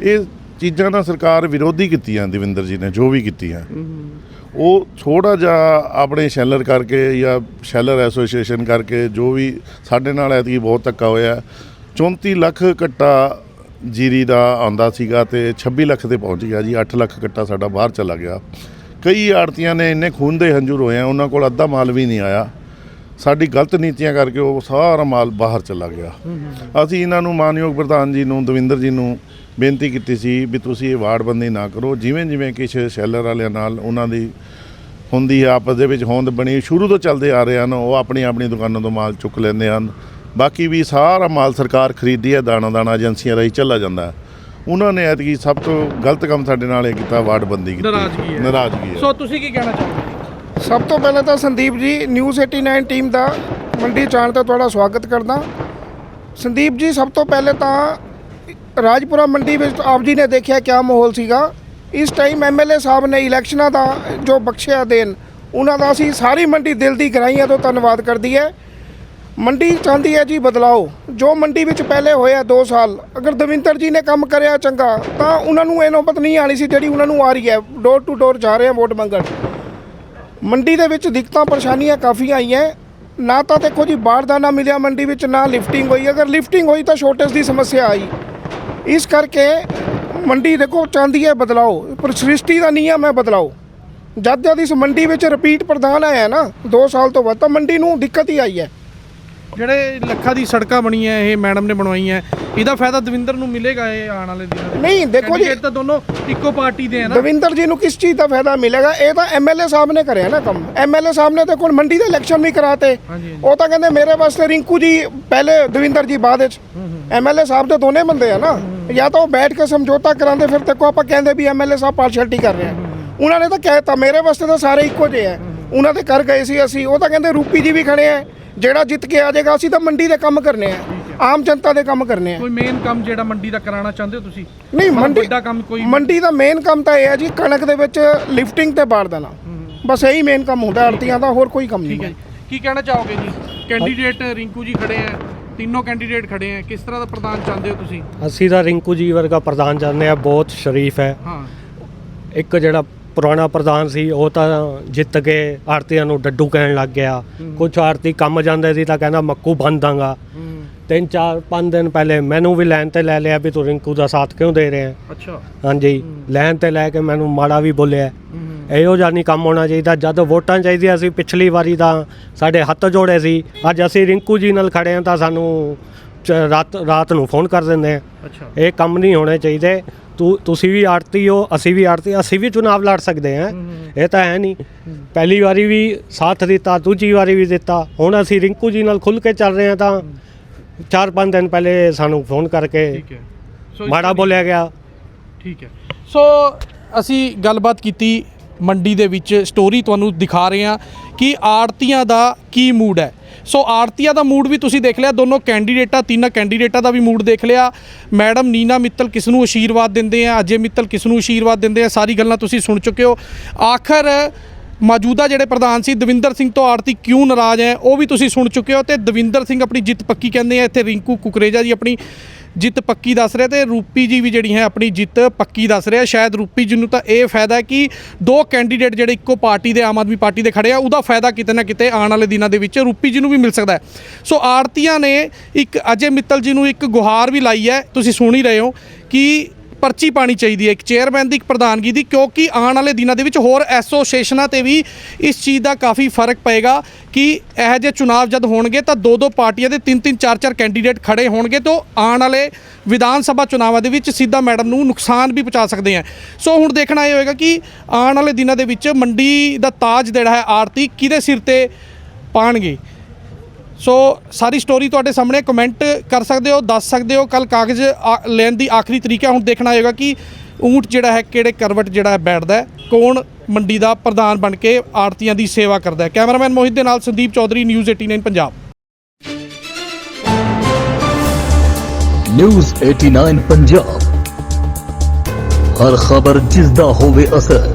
ਇਹ ਚੀਜ਼ਾਂ ਨਾ ਸਰਕਾਰ ਵਿਰੋਧੀ ਕੀਤੀਆਂ, ਦਵਿੰਦਰ ਜੀ ਨੇ, ਜੋ ਵੀ ਕੀਤੀਆਂ। ਉਹ ਥੋੜਾ ਜਿਹਾ ਆਪਣੇ ਸ਼ੈਲਰ ਕਰਕੇ ਜਾਂ ਸ਼ੈਲਰ ਐਸੋਸੀਏਸ਼ਨ ਕਰਕੇ ਜੋ ਵੀ ਸਾਡੇ ਨਾਲ ਐਤਕੀ ਬਹੁਤ ਧੱਕਾ ਹੋਇਆ 34 ਲੱਖ ਘੱਟਾ ਜੀਰੀ ਦਾ ਆਉਂਦਾ ਸੀਗਾ ਤੇ 26 ਲੱਖ ਤੇ ਪਹੁੰਚ ਗਿਆ ਜੀ 8 ਲੱਖ ਕੱਟਾ ਸਾਡਾ ਬਾਹਰ ਚਲਾ ਗਿਆ। ਕਈ ਆੜਤੀਆਂ ਨੇ ਇੰਨੇ ਖੂਨ ਦੇ ਹੰਝੂ ਰੋਏ ਆ ਉਹਨਾਂ ਕੋਲ ਅੱਧਾ ਮਾਲ ਵੀ ਨਹੀਂ ਆਇਆ। ਸਾਡੀ ਗਲਤ ਨੀਤੀਆਂ ਕਰਕੇ ਉਹ ਸਾਰਾ ਮਾਲ ਬਾਹਰ ਚਲਾ ਗਿਆ। ਅਸੀਂ ਇਹਨਾਂ ਨੂੰ ਮਾਨਯੋਗ ਪ੍ਰਧਾਨ ਜੀ ਨੂੰ ਦਵਿੰਦਰ ਜੀ ਨੂੰ ਬੇਨਤੀ ਕੀਤੀ ਸੀ ਵੀ ਤੁਸੀਂ ਇਹ ਵਾਰਡਬੰਦੀ ਨਾ ਕਰੋ। ਜਿਵੇਂ ਜਿਵੇਂ ਕਿਸੇ ਸ਼ੈਲਰ ਵਾਲਿਆਂ ਨਾਲ ਉਹਨਾਂ ਦੀ ਹੁੰਦੀ ਹੈ ਆਪਸ ਦੇ ਵਿੱਚ ਹੋਂਦ ਬਣੀ ਸ਼ੁਰੂ ਤੋਂ ਚੱਲਦੇ ਆ ਰਹੇ ਹਨ ਉਹ ਆਪਣੀ ਆਪਣੀ ਦੁਕਾਨਾਂ ਤੋਂ ਮਾਲ ਚੁੱਕ ਲੈਂਦੇ ਹਨ। ਬਾਕੀ ਵੀ ਸਾਰਾ ਮਾਲ ਸਰਕਾਰ ਖਰੀਦੀ ਹੈ ਦਾਣਾ ਦਾਣਾ ਏਜੰਸੀਆਂ ਰਾਹੀਂ ਚੱਲਾ ਜਾਂਦਾ ਉਹਨਾਂ ਨੇ ਐਤਕੀ ਸਭ ਤੋਂ ਗਲਤ ਕੰਮ ਸਾਡੇ ਨਾਲ ਇਹ ਕੀਤਾ ਵਾਰਡਬੰਦੀ ਕੀਤੀ। ਨਾਰਾਜ਼ਗੀ ਹੈ। ਨਾਰਾਜ਼ਗੀ ਹੈ। ਸੋ ਤੁਸੀਂ ਕੀ ਕਹਿਣਾ ਚਾਹੋਗੇ? ਸਭ ਤੋਂ ਪਹਿਲਾਂ ਤਾਂ ਸੰਦੀਪ ਜੀ ਨਿਊਜ਼ 89 ਟੀਮ ਦਾ ਮੰਡੀ ਚਾਣ ਤੇ ਤੁਹਾਡਾ ਸਵਾਗਤ ਕਰਦਾ। ਸੰਦੀਪ ਜੀ ਸਭ ਤੋਂ ਪਹਿਲੇ ਤਾਂ ਰਾਜਪੁਰਾ ਮੰਡੀ ਵਿੱਚ ਆਪ ਜੀ ਨੇ ਦੇਖਿਆ ਕਿਆ ਮਾਹੌਲ ਸੀਗਾ। ਇਸ ਟਾਈਮ ਐਮਐਲਏ ਸਾਹਿਬ ਨੇ ਇਲੈਕਸ਼ਨਾਂ ਦਾ ਜੋ ਬਖਸ਼ਿਆ ਦੇਣ ਉਹਨਾਂ ਦਾ ਅਸੀਂ ਸਾਰੀ ਮੰਡੀ ਦਿਲ ਦੀ ਗਹਿਰਾਈਆਂ ਤੋਂ ਧੰਨਵਾਦ ਕਰਦੀ ਹੈ। ਮੰਡੀ ਚਾਹੁੰਦੀ ਹੈ ਜੀ ਬਦਲਾਓ। ਜੋ ਮੰਡੀ ਵਿੱਚ ਪਹਿਲੇ ਹੋਇਆ 2 ਸਾਲ, ਅਗਰ ਦਵਿੰਦਰ ਜੀ ਨੇ ਕੰਮ ਕਰਿਆ ਚੰਗਾ, ਤਾਂ ਉਹਨਾਂ ਨੂੰ ਇਹ ਨੌਬਤ ਨਹੀਂ ਆਣੀ ਸੀ ਜਿਹੜੀ ਉਹਨਾਂ ਨੂੰ ਆ ਰਹੀ ਹੈ ਡੋਰ ਟੂ ਡੋਰ ਜਾ ਰਹੇ ਆ ਵੋਟ ਮੰਗਣ। ਮੰਡੀ ਦੇ ਵਿੱਚ ਦਿੱਕਤਾਂ, ਪਰੇਸ਼ਾਨੀਆਂ ਕਾਫੀ ਆਈਆਂ। ਨਾ ਤਾਂ ਦੇਖੋ ਜੀ ਬਾਰਦਾਨਾ ਮਿਲਿਆ ਮੰਡੀ ਵਿੱਚ, ਨਾ ਲਿਫਟਿੰਗ ਹੋਈ। ਅਗਰ ਲਿਫਟਿੰਗ ਹੋਈ ਤਾਂ ਸ਼ੋਰਟੇਜ ਦੀ ਸਮੱਸਿਆ ਆਈ। ਇਸ ਕਰਕੇ ਮੰਡੀ ਦੇਖੋ ਚਾਹੁੰਦੀ ਹੈ ਬਦਲਾਓ। ਪਰ ਸ੍ਰਿਸ਼ਟੀ ਦਾ ਨਿਯਮ ਹੈ ਬਦਲਾਓ। ਜਦ ਜਦ ਇਸ ਮੰਡੀ ਵਿੱਚ ਰਿਪੀਟ ਪ੍ਰਧਾਨ ਆਇਆ ਨਾ 2 ਸਾਲ ਤੋਂ ਬਾਅਦ ਤਾਂ ਮੰਡੀ ਨੂੰ ਦਿੱਕਤ ਹੀ ਆਈ ਹੈ। ਜਿਹੜੇ ਲੱਖਾਂ ਦੀ ਸੜਕਾਂ ਬਣੀਆਂ ਇਹ ਮੈਡਮ ਨੇ ਬਣਵਾਈਆਂ ਇਹਦਾ ਫਾਇਦਾ ਦਵਿੰਦਰ ਨੂੰ ਮਿਲੇਗਾ ਇਹ ਆਉਣ ਵਾਲੇ ਦਿਨਾਂ ਦੇ? ਨਹੀਂ ਦੇਖੋ ਜੀ। ਤਾਂ ਦੋਨੋਂ ਇੱਕੋ ਪਾਰਟੀ ਦੇ ਆ ਨਾ। ਦਵਿੰਦਰ ਜੀ ਨੂੰ ਕਿਸ ਚੀਜ਼ ਦਾ ਫਾਇਦਾ ਮਿਲੇਗਾ? ਇਹ ਤਾਂ ਐਮਐਲਏ ਸਾਹਿਬ ਨੇ ਕਰਿਆ ਨਾ ਕੰਮ। ਐਮਐਲਏ ਸਾਹਿਬ ਨੇ ਤਾਂ ਕੋਲ ਮੰਡੀ ਦੇ ਇਲੈਕਸ਼ਨ ਵੀ ਕਰਾਤੇ। ਉਹ ਤਾਂ ਕਹਿੰਦੇ ਮੇਰੇ ਵਾਸਤੇ ਰਿੰਕੂ ਜੀ ਪਹਿਲੇ ਦਵਿੰਦਰ ਜੀ ਬਾਅਦ ਵਿੱਚ। ਐਮਐਲਏ ਸਾਹਿਬ ਤਾਂ ਦੋਨੇ ਬੰਦੇ ਆ ਨਾ। ਜਾਂ ਤਾਂ ਉਹ ਬੈਠ ਕੇ ਸਮਝੌਤਾ ਕਰਾਉਂਦੇ ਫਿਰ ਦੇਖੋ ਆਪਾਂ ਕਹਿੰਦੇ ਵੀ ਐਮਐਲਏ ਸਾਹਿਬ ਪਾਰਸ਼ੈਲਿਟੀ ਕਰ ਰਹੇ। ਆ ਉਹਨਾਂ ਨੇ ਤਾਂ ਕਹਿਤਾ ਮੇਰੇ ਵਾਸਤੇ ਤਾਂ ਸਾਰੇ ਇੱਕੋ ਜਿਹੇ ਆ। ਉਹਨਾਂ ਦੇ ਕਰ ਗਏ ਸੀ ਅਸੀਂ। ਉਹ ਤਾਂ ਕਹਿੰਦੇ ਰੂਪੀ ਜੀ ਵੀ ਖੜੇ ਆ। ਜਿਹੜਾ ਜਿੱਤ ਕੇ ਆ ਜਾਏਗਾ ਅਸੀਂ ਤਾਂ ਮੰਡੀ ਦੇ ਕੰਮ ਕਰਨੇ ਆ। ਆਮ ਜਨਤਾ ਦੇ ਕੰਮ ਕਰਨੇ ਆ। ਕੋਈ ਮੇਨ ਕੰਮ ਜਿਹੜਾ ਮੰਡੀ ਦਾ ਕਰਾਉਣਾ ਚਾਹੁੰਦੇ ਹੋ ਤੁਸੀਂ? ਨਹੀਂ ਮੰਡੀ ਵੱਡਾ ਕੰਮ ਕੋਈ ਮੰਡੀ ਦਾ ਮੇਨ ਕੰਮ ਤਾਂ ਇਹ ਹੈ ਜੀ ਕਣਕ ਦੇ ਵਿੱਚ ਲਿਫਟਿੰਗ ਤੇ ਬਾੜ ਦੇਣਾ। ਬਸ ਇਹੀ ਮੇਨ ਕੰਮ ਹੁੰਦਾ ਆੜਤੀਆਂ ਦਾ ਹੋਰ ਕੋਈ ਕੰਮ ਠੀਕ ਹੈ ਨਹੀਂ ਕੀ ਕਹਿਣਾ ਚਾਹੋਗੇ ਜੀ? ਕੈਂਡੀਡੇਟ ਰਿੰਕੂ ਜੀ ਖੜੇ ਆ ਤਿੰਨੋਂ ਕੈਂਡੀਡੇਟ ਖੜੇ ਆ। ਕਿਸ ਤਰ੍ਹਾਂ ਦਾ ਪ੍ਰਧਾਨ ਚਾਹੁੰਦੇ ਹੋ ਤੁਸੀਂ? ਅਸੀਂ ਤਾਂ ਰਿੰਕੂ ਜੀ ਵਰਗਾ ਪ੍ਰਧਾਨ ਚਾਹੁੰਦੇ ਆ ਬਹੁਤ ਸ਼ਰੀਫ ਹੈ। ਹਾਂ। ਇੱਕ ਜਿਹੜਾ ਪੁਰਾਣਾ ਪ੍ਰਧਾਨ ਸੀ ਉਹ ਤਾਂ ਜਿੱਤ ਕੇ ਆੜਤੀਆਂ ਨੂੰ ਡੱਡੂ ਕਹਿਣ ਲੱਗ ਗਿਆ। ਕੁਝ ਆੜਤੀ ਕੰਮ ਜਾਂਦੇ ਸੀ ਤਾਂ ਕਹਿੰਦਾ ਮੱਕੂ ਬੰਨ ਦਾਂਗਾ। ਤਿੰਨ ਚਾਰ ਪੰਜ ਦਿਨ ਪਹਿਲੇ ਮੈਨੂੰ ਵੀ ਲਾਈਨ ਤੇ ਲੈ ਲਿਆ ਵੀ ਤੂੰ ਰਿੰਕੂ ਦਾ ਸਾਥ ਕਿਉਂ ਦੇ ਰਿਹਾ ਅੱਛਾ। ਹਾਂਜੀ। ਲਾਈਨ ਤੇ ਲੈ ਕੇ ਮੈਨੂੰ ਮਾੜਾ ਵੀ ਬੋਲਿਆ। ਇਹੋ ਜਿਹਾ ਨਹੀਂ ਕੰਮ ਹੋਣਾ ਚਾਹੀਦਾ। ਜਦ ਵੋਟਾਂ ਚਾਹੀਦੀਆਂ ਸੀ ਪਿਛਲੀ ਵਾਰੀ ਤਾਂ ਸਾਡੇ ਹੱਥ ਜੋੜੇ ਸੀ। ਅੱਜ ਅਸੀਂ ਰਿੰਕੂ ਜੀ ਨਾਲ ਖੜੇ ਹਾਂ ਤਾਂ ਸਾਨੂੰ ਰਾਤ ਰਾਤ ਨੂੰ ਫੋਨ ਕਰ ਦਿੰਦੇ ਆ ਇਹ ਕੰਮ ਨਹੀਂ ਹੋਣੇ ਚਾਹੀਦੇ। ਤੂੰ ਤੁਸੀਂ ਵੀ ਆੜਤੀ ਹੋ ਅਸੀਂ ਵੀ ਆੜਤੀ ਅਸੀਂ ਵੀ ਚੁਣਾਵ ਲੜ ਸਕਦੇ ਹਾਂ। ਇਹ ਤਾਂ ਹੈ ਨਹੀਂ। ਪਹਿਲੀ ਵਾਰੀ ਵੀ ਸਾਥ ਦਿੱਤਾ ਦੂਜੀ ਵਾਰੀ ਵੀ ਦਿੱਤਾ। ਹੁਣ ਅਸੀਂ ਰਿੰਕੂ ਜੀ ਨਾਲ ਖੁੱਲ ਕੇ ਚੱਲ ਰਹੇ ਹਾਂ ਤਾਂ ਚਾਰ ਪੰਜ ਦਿਨ ਪਹਿਲੇ ਸਾਨੂੰ ਫੋਨ ਕਰਕੇ ਠੀਕ ਹੈ। ਸੋ ਮਾੜਾ ਬੋਲਿਆ ਗਿਆ। ਠੀਕ ਹੈ। ਸੋ ਅਸੀਂ ਗੱਲਬਾਤ ਕੀਤੀ ਮੰਡੀ ਦੇ ਵਿੱਚ ਸਟੋਰੀ ਤੁਹਾਨੂੰ ਦਿਖਾ ਰਹੇ ਹਾਂ ਕਿ ਆੜਤੀਆਂ ਦਾ ਕੀ ਮੂਡ ਹੈ। ਸੋ ਆੜਤੀਆਂ ਦਾ ਮੂਡ ਵੀ ਤੁਸੀਂ ਦੇਖ ਲਿਆ, ਦੋਨੋਂ ਕੈਂਡੀਡੇਟਾਂ ਤਿੰਨਾਂ ਕੈਂਡੀਡੇਟਾਂ ਦਾ ਵੀ ਮੂਡ ਦੇਖ ਲਿਆ। ਮੈਡਮ ਨੀਨਾ ਮਿੱਤਲ ਕਿਸ ਨੂੰ ਆਸ਼ੀਰਵਾਦ ਦਿੰਦੇ ਆ, ਅਜੇ ਮਿੱਤਲ ਕਿਸ ਨੂੰ ਆਸ਼ੀਰਵਾਦ ਦਿੰਦੇ ਆ, ਸਾਰੀ ਗੱਲਾਂ ਤੁਸੀਂ ਸੁਣ ਚੁੱਕੇ ਹੋ। ਆਖਰ ਮੌਜੂਦਾ ਜਿਹੜੇ ਪ੍ਰਧਾਨ ਸੀ, ਦਵਿੰਦਰ ਸਿੰਘ ਤੋਂ ਆੜਤੀ ਕਿਉਂ ਨਾਰਾਜ਼ ਹੈ, ਉਹ ਵੀ ਤੁਸੀਂ ਸੁਣ ਚੁੱਕੇ ਹੋ ਤੇ ਦਵਿੰਦਰ ਸਿੰਘ ਆਪਣੀ ਜਿੱਤ ਪੱਕੀ ਕਹਿੰਦੇ ਆ, ਇੱਥੇ ਰਿੰਕੂ ਕੁਕਰੇਜਾ ਜੀ ਆਪਣੀ ਜਿੱਤ ਪੱਕੀ ਦੱਸ ਰਿਹਾ ਤੇ ਰੂਪੀ ਜੀ ਵੀ ਜਿਹੜੀ ਹੈ ਆਪਣੀ ਜਿੱਤ ਪੱਕੀ ਦੱਸ ਰਿਹਾ। ਸ਼ਾਇਦ ਰੂਪੀ ਜੀ ਨੂੰ ਤਾਂ ਇਹ ਫਾਇਦਾ ਕਿ ਦੋ ਕੈਂਡੀਡੇਟ ਜਿਹੜੇ ਇੱਕੋ ਪਾਰਟੀ ਦੇ, ਆਮ ਆਦਮੀ ਪਾਰਟੀ ਦੇ ਖੜੇ ਆ, ਉਹਦਾ ਫਾਇਦਾ ਕਿਤੇ ਨਾ ਕਿਤੇ ਆਉਣ ਵਾਲੇ ਦਿਨਾਂ ਦੇ ਵਿੱਚ ਰੂਪੀ ਜੀ ਨੂੰ ਵੀ ਮਿਲ ਸਕਦਾ ਹੈ। ਸੋ ਆੜਤੀਆਂ ਨੇ ਇੱਕ ਅਜੇ ਮਿੱਤਲ ਜੀ ਨੂੰ ਇੱਕ ਗੁਹਾਰ ਵੀ ਲਾਈ ਹੈ। ਤੁਸੀਂ ਸੁਣ ਹੀ ਰਹੇ ਹੋ ਕਿ ਪਰਚੀ ਪਾਣੀ ਚਾਹੀਦੀ ਹੈ ਇੱਕ ਚੇਅਰਮੈਨ ਦੀ ਇੱਕ ਪ੍ਰਧਾਨਗੀ ਦੀ, ਕਿਉਂਕਿ ਆਉਣ ਵਾਲੇ ਦਿਨਾਂ ਦੇ ਵਿੱਚ ਹੋਰ ਐਸੋਸੀਏਸ਼ਨਾਂ ਤੇ ਵੀ ਇਸ ਚੀਜ਼ ਦਾ ਕਾਫੀ ਫ਼ਰਕ ਪਏਗਾ ਕਿ ਇਹੋ ਜਿਹੇ ਚੁਣਾਵ ਜਦ ਹੋਣਗੇ ਤਾਂ ਦੋ ਦੋ ਪਾਰਟੀਆਂ ਦੇ ਤਿੰਨ ਤਿੰਨ ਚਾਰ ਚਾਰ ਕੈਂਡੀਡੇਟ ਖੜੇ ਹੋਣਗੇ ਤਾਂ ਆਉਣ ਵਾਲੇ ਵਿਧਾਨ ਸਭਾ ਚੁਣਾਵਾਂ ਦੇ ਵਿੱਚ ਸਿੱਧਾ ਮੈਡਮ ਨੂੰ ਨੁਕਸਾਨ ਵੀ ਪਹੁੰਚਾ ਸਕਦੇ ਆ ਸੋ ਹੁਣ ਦੇਖਣਾ ਇਹ ਹੋਏਗਾ ਕਿ ਆਉਣ ਵਾਲੇ ਦਿਨਾਂ ਦੇ ਵਿੱਚ ਮੰਡੀ ਦਾ ਤਾਜ ਜਿਹੜਾ ਹੈ ਆਰਤੀ ਕਿਹਦੇ ਸਿਰ ਤੇ ਪਾਣਗੇ? ਸੋ ਸਾਰੀ ਸਟੋਰੀ ਤੁਹਾਡੇ ਸਾਹਮਣੇ ਕਮੈਂਟ ਕਰ ਸਕਦੇ ਹੋ, ਦੱਸ ਸਕਦੇ ਹੋ। ਕੱਲ ਕਾਗਜ਼ ਆ- ਲੈਣ ਦੀ ਆਖਰੀ ਤਰੀਕਾ ਹੁਣ ਦੇਖਣਾ ਹੋਏਗਾ ਕਿ ਊਂਟ ਜਿਹੜਾ ਹੈ, ਕਿਹੜੇ ਕਰਵਟ ਜਿਹੜਾ ਹੈ ਬੈਠਦਾ ਹੈ, ਕੌਣ ਮੰਡੀ ਦਾ ਪ੍ਰਧਾਨ ਬਣ ਕੇ ਆੜਤੀਆਂ ਦੀ ਸੇਵਾ ਕਰਦਾ ਹੈ। ਕੈਮਰਾਮੈਨ ਮੋਹਿਤ ਦੇ ਨਾਲ ਸੰਦੀਪ ਚੌਧਰੀ ਨਿਊਜ਼ 89 ਪੰਜਾਬ। ਨਿਊਜ਼ 89 ਪੰਜਾਬ। ਹਰ ਖਬਰ ਜਿਸ ਦਾ ਹੋਵੇ ਅਸਰ।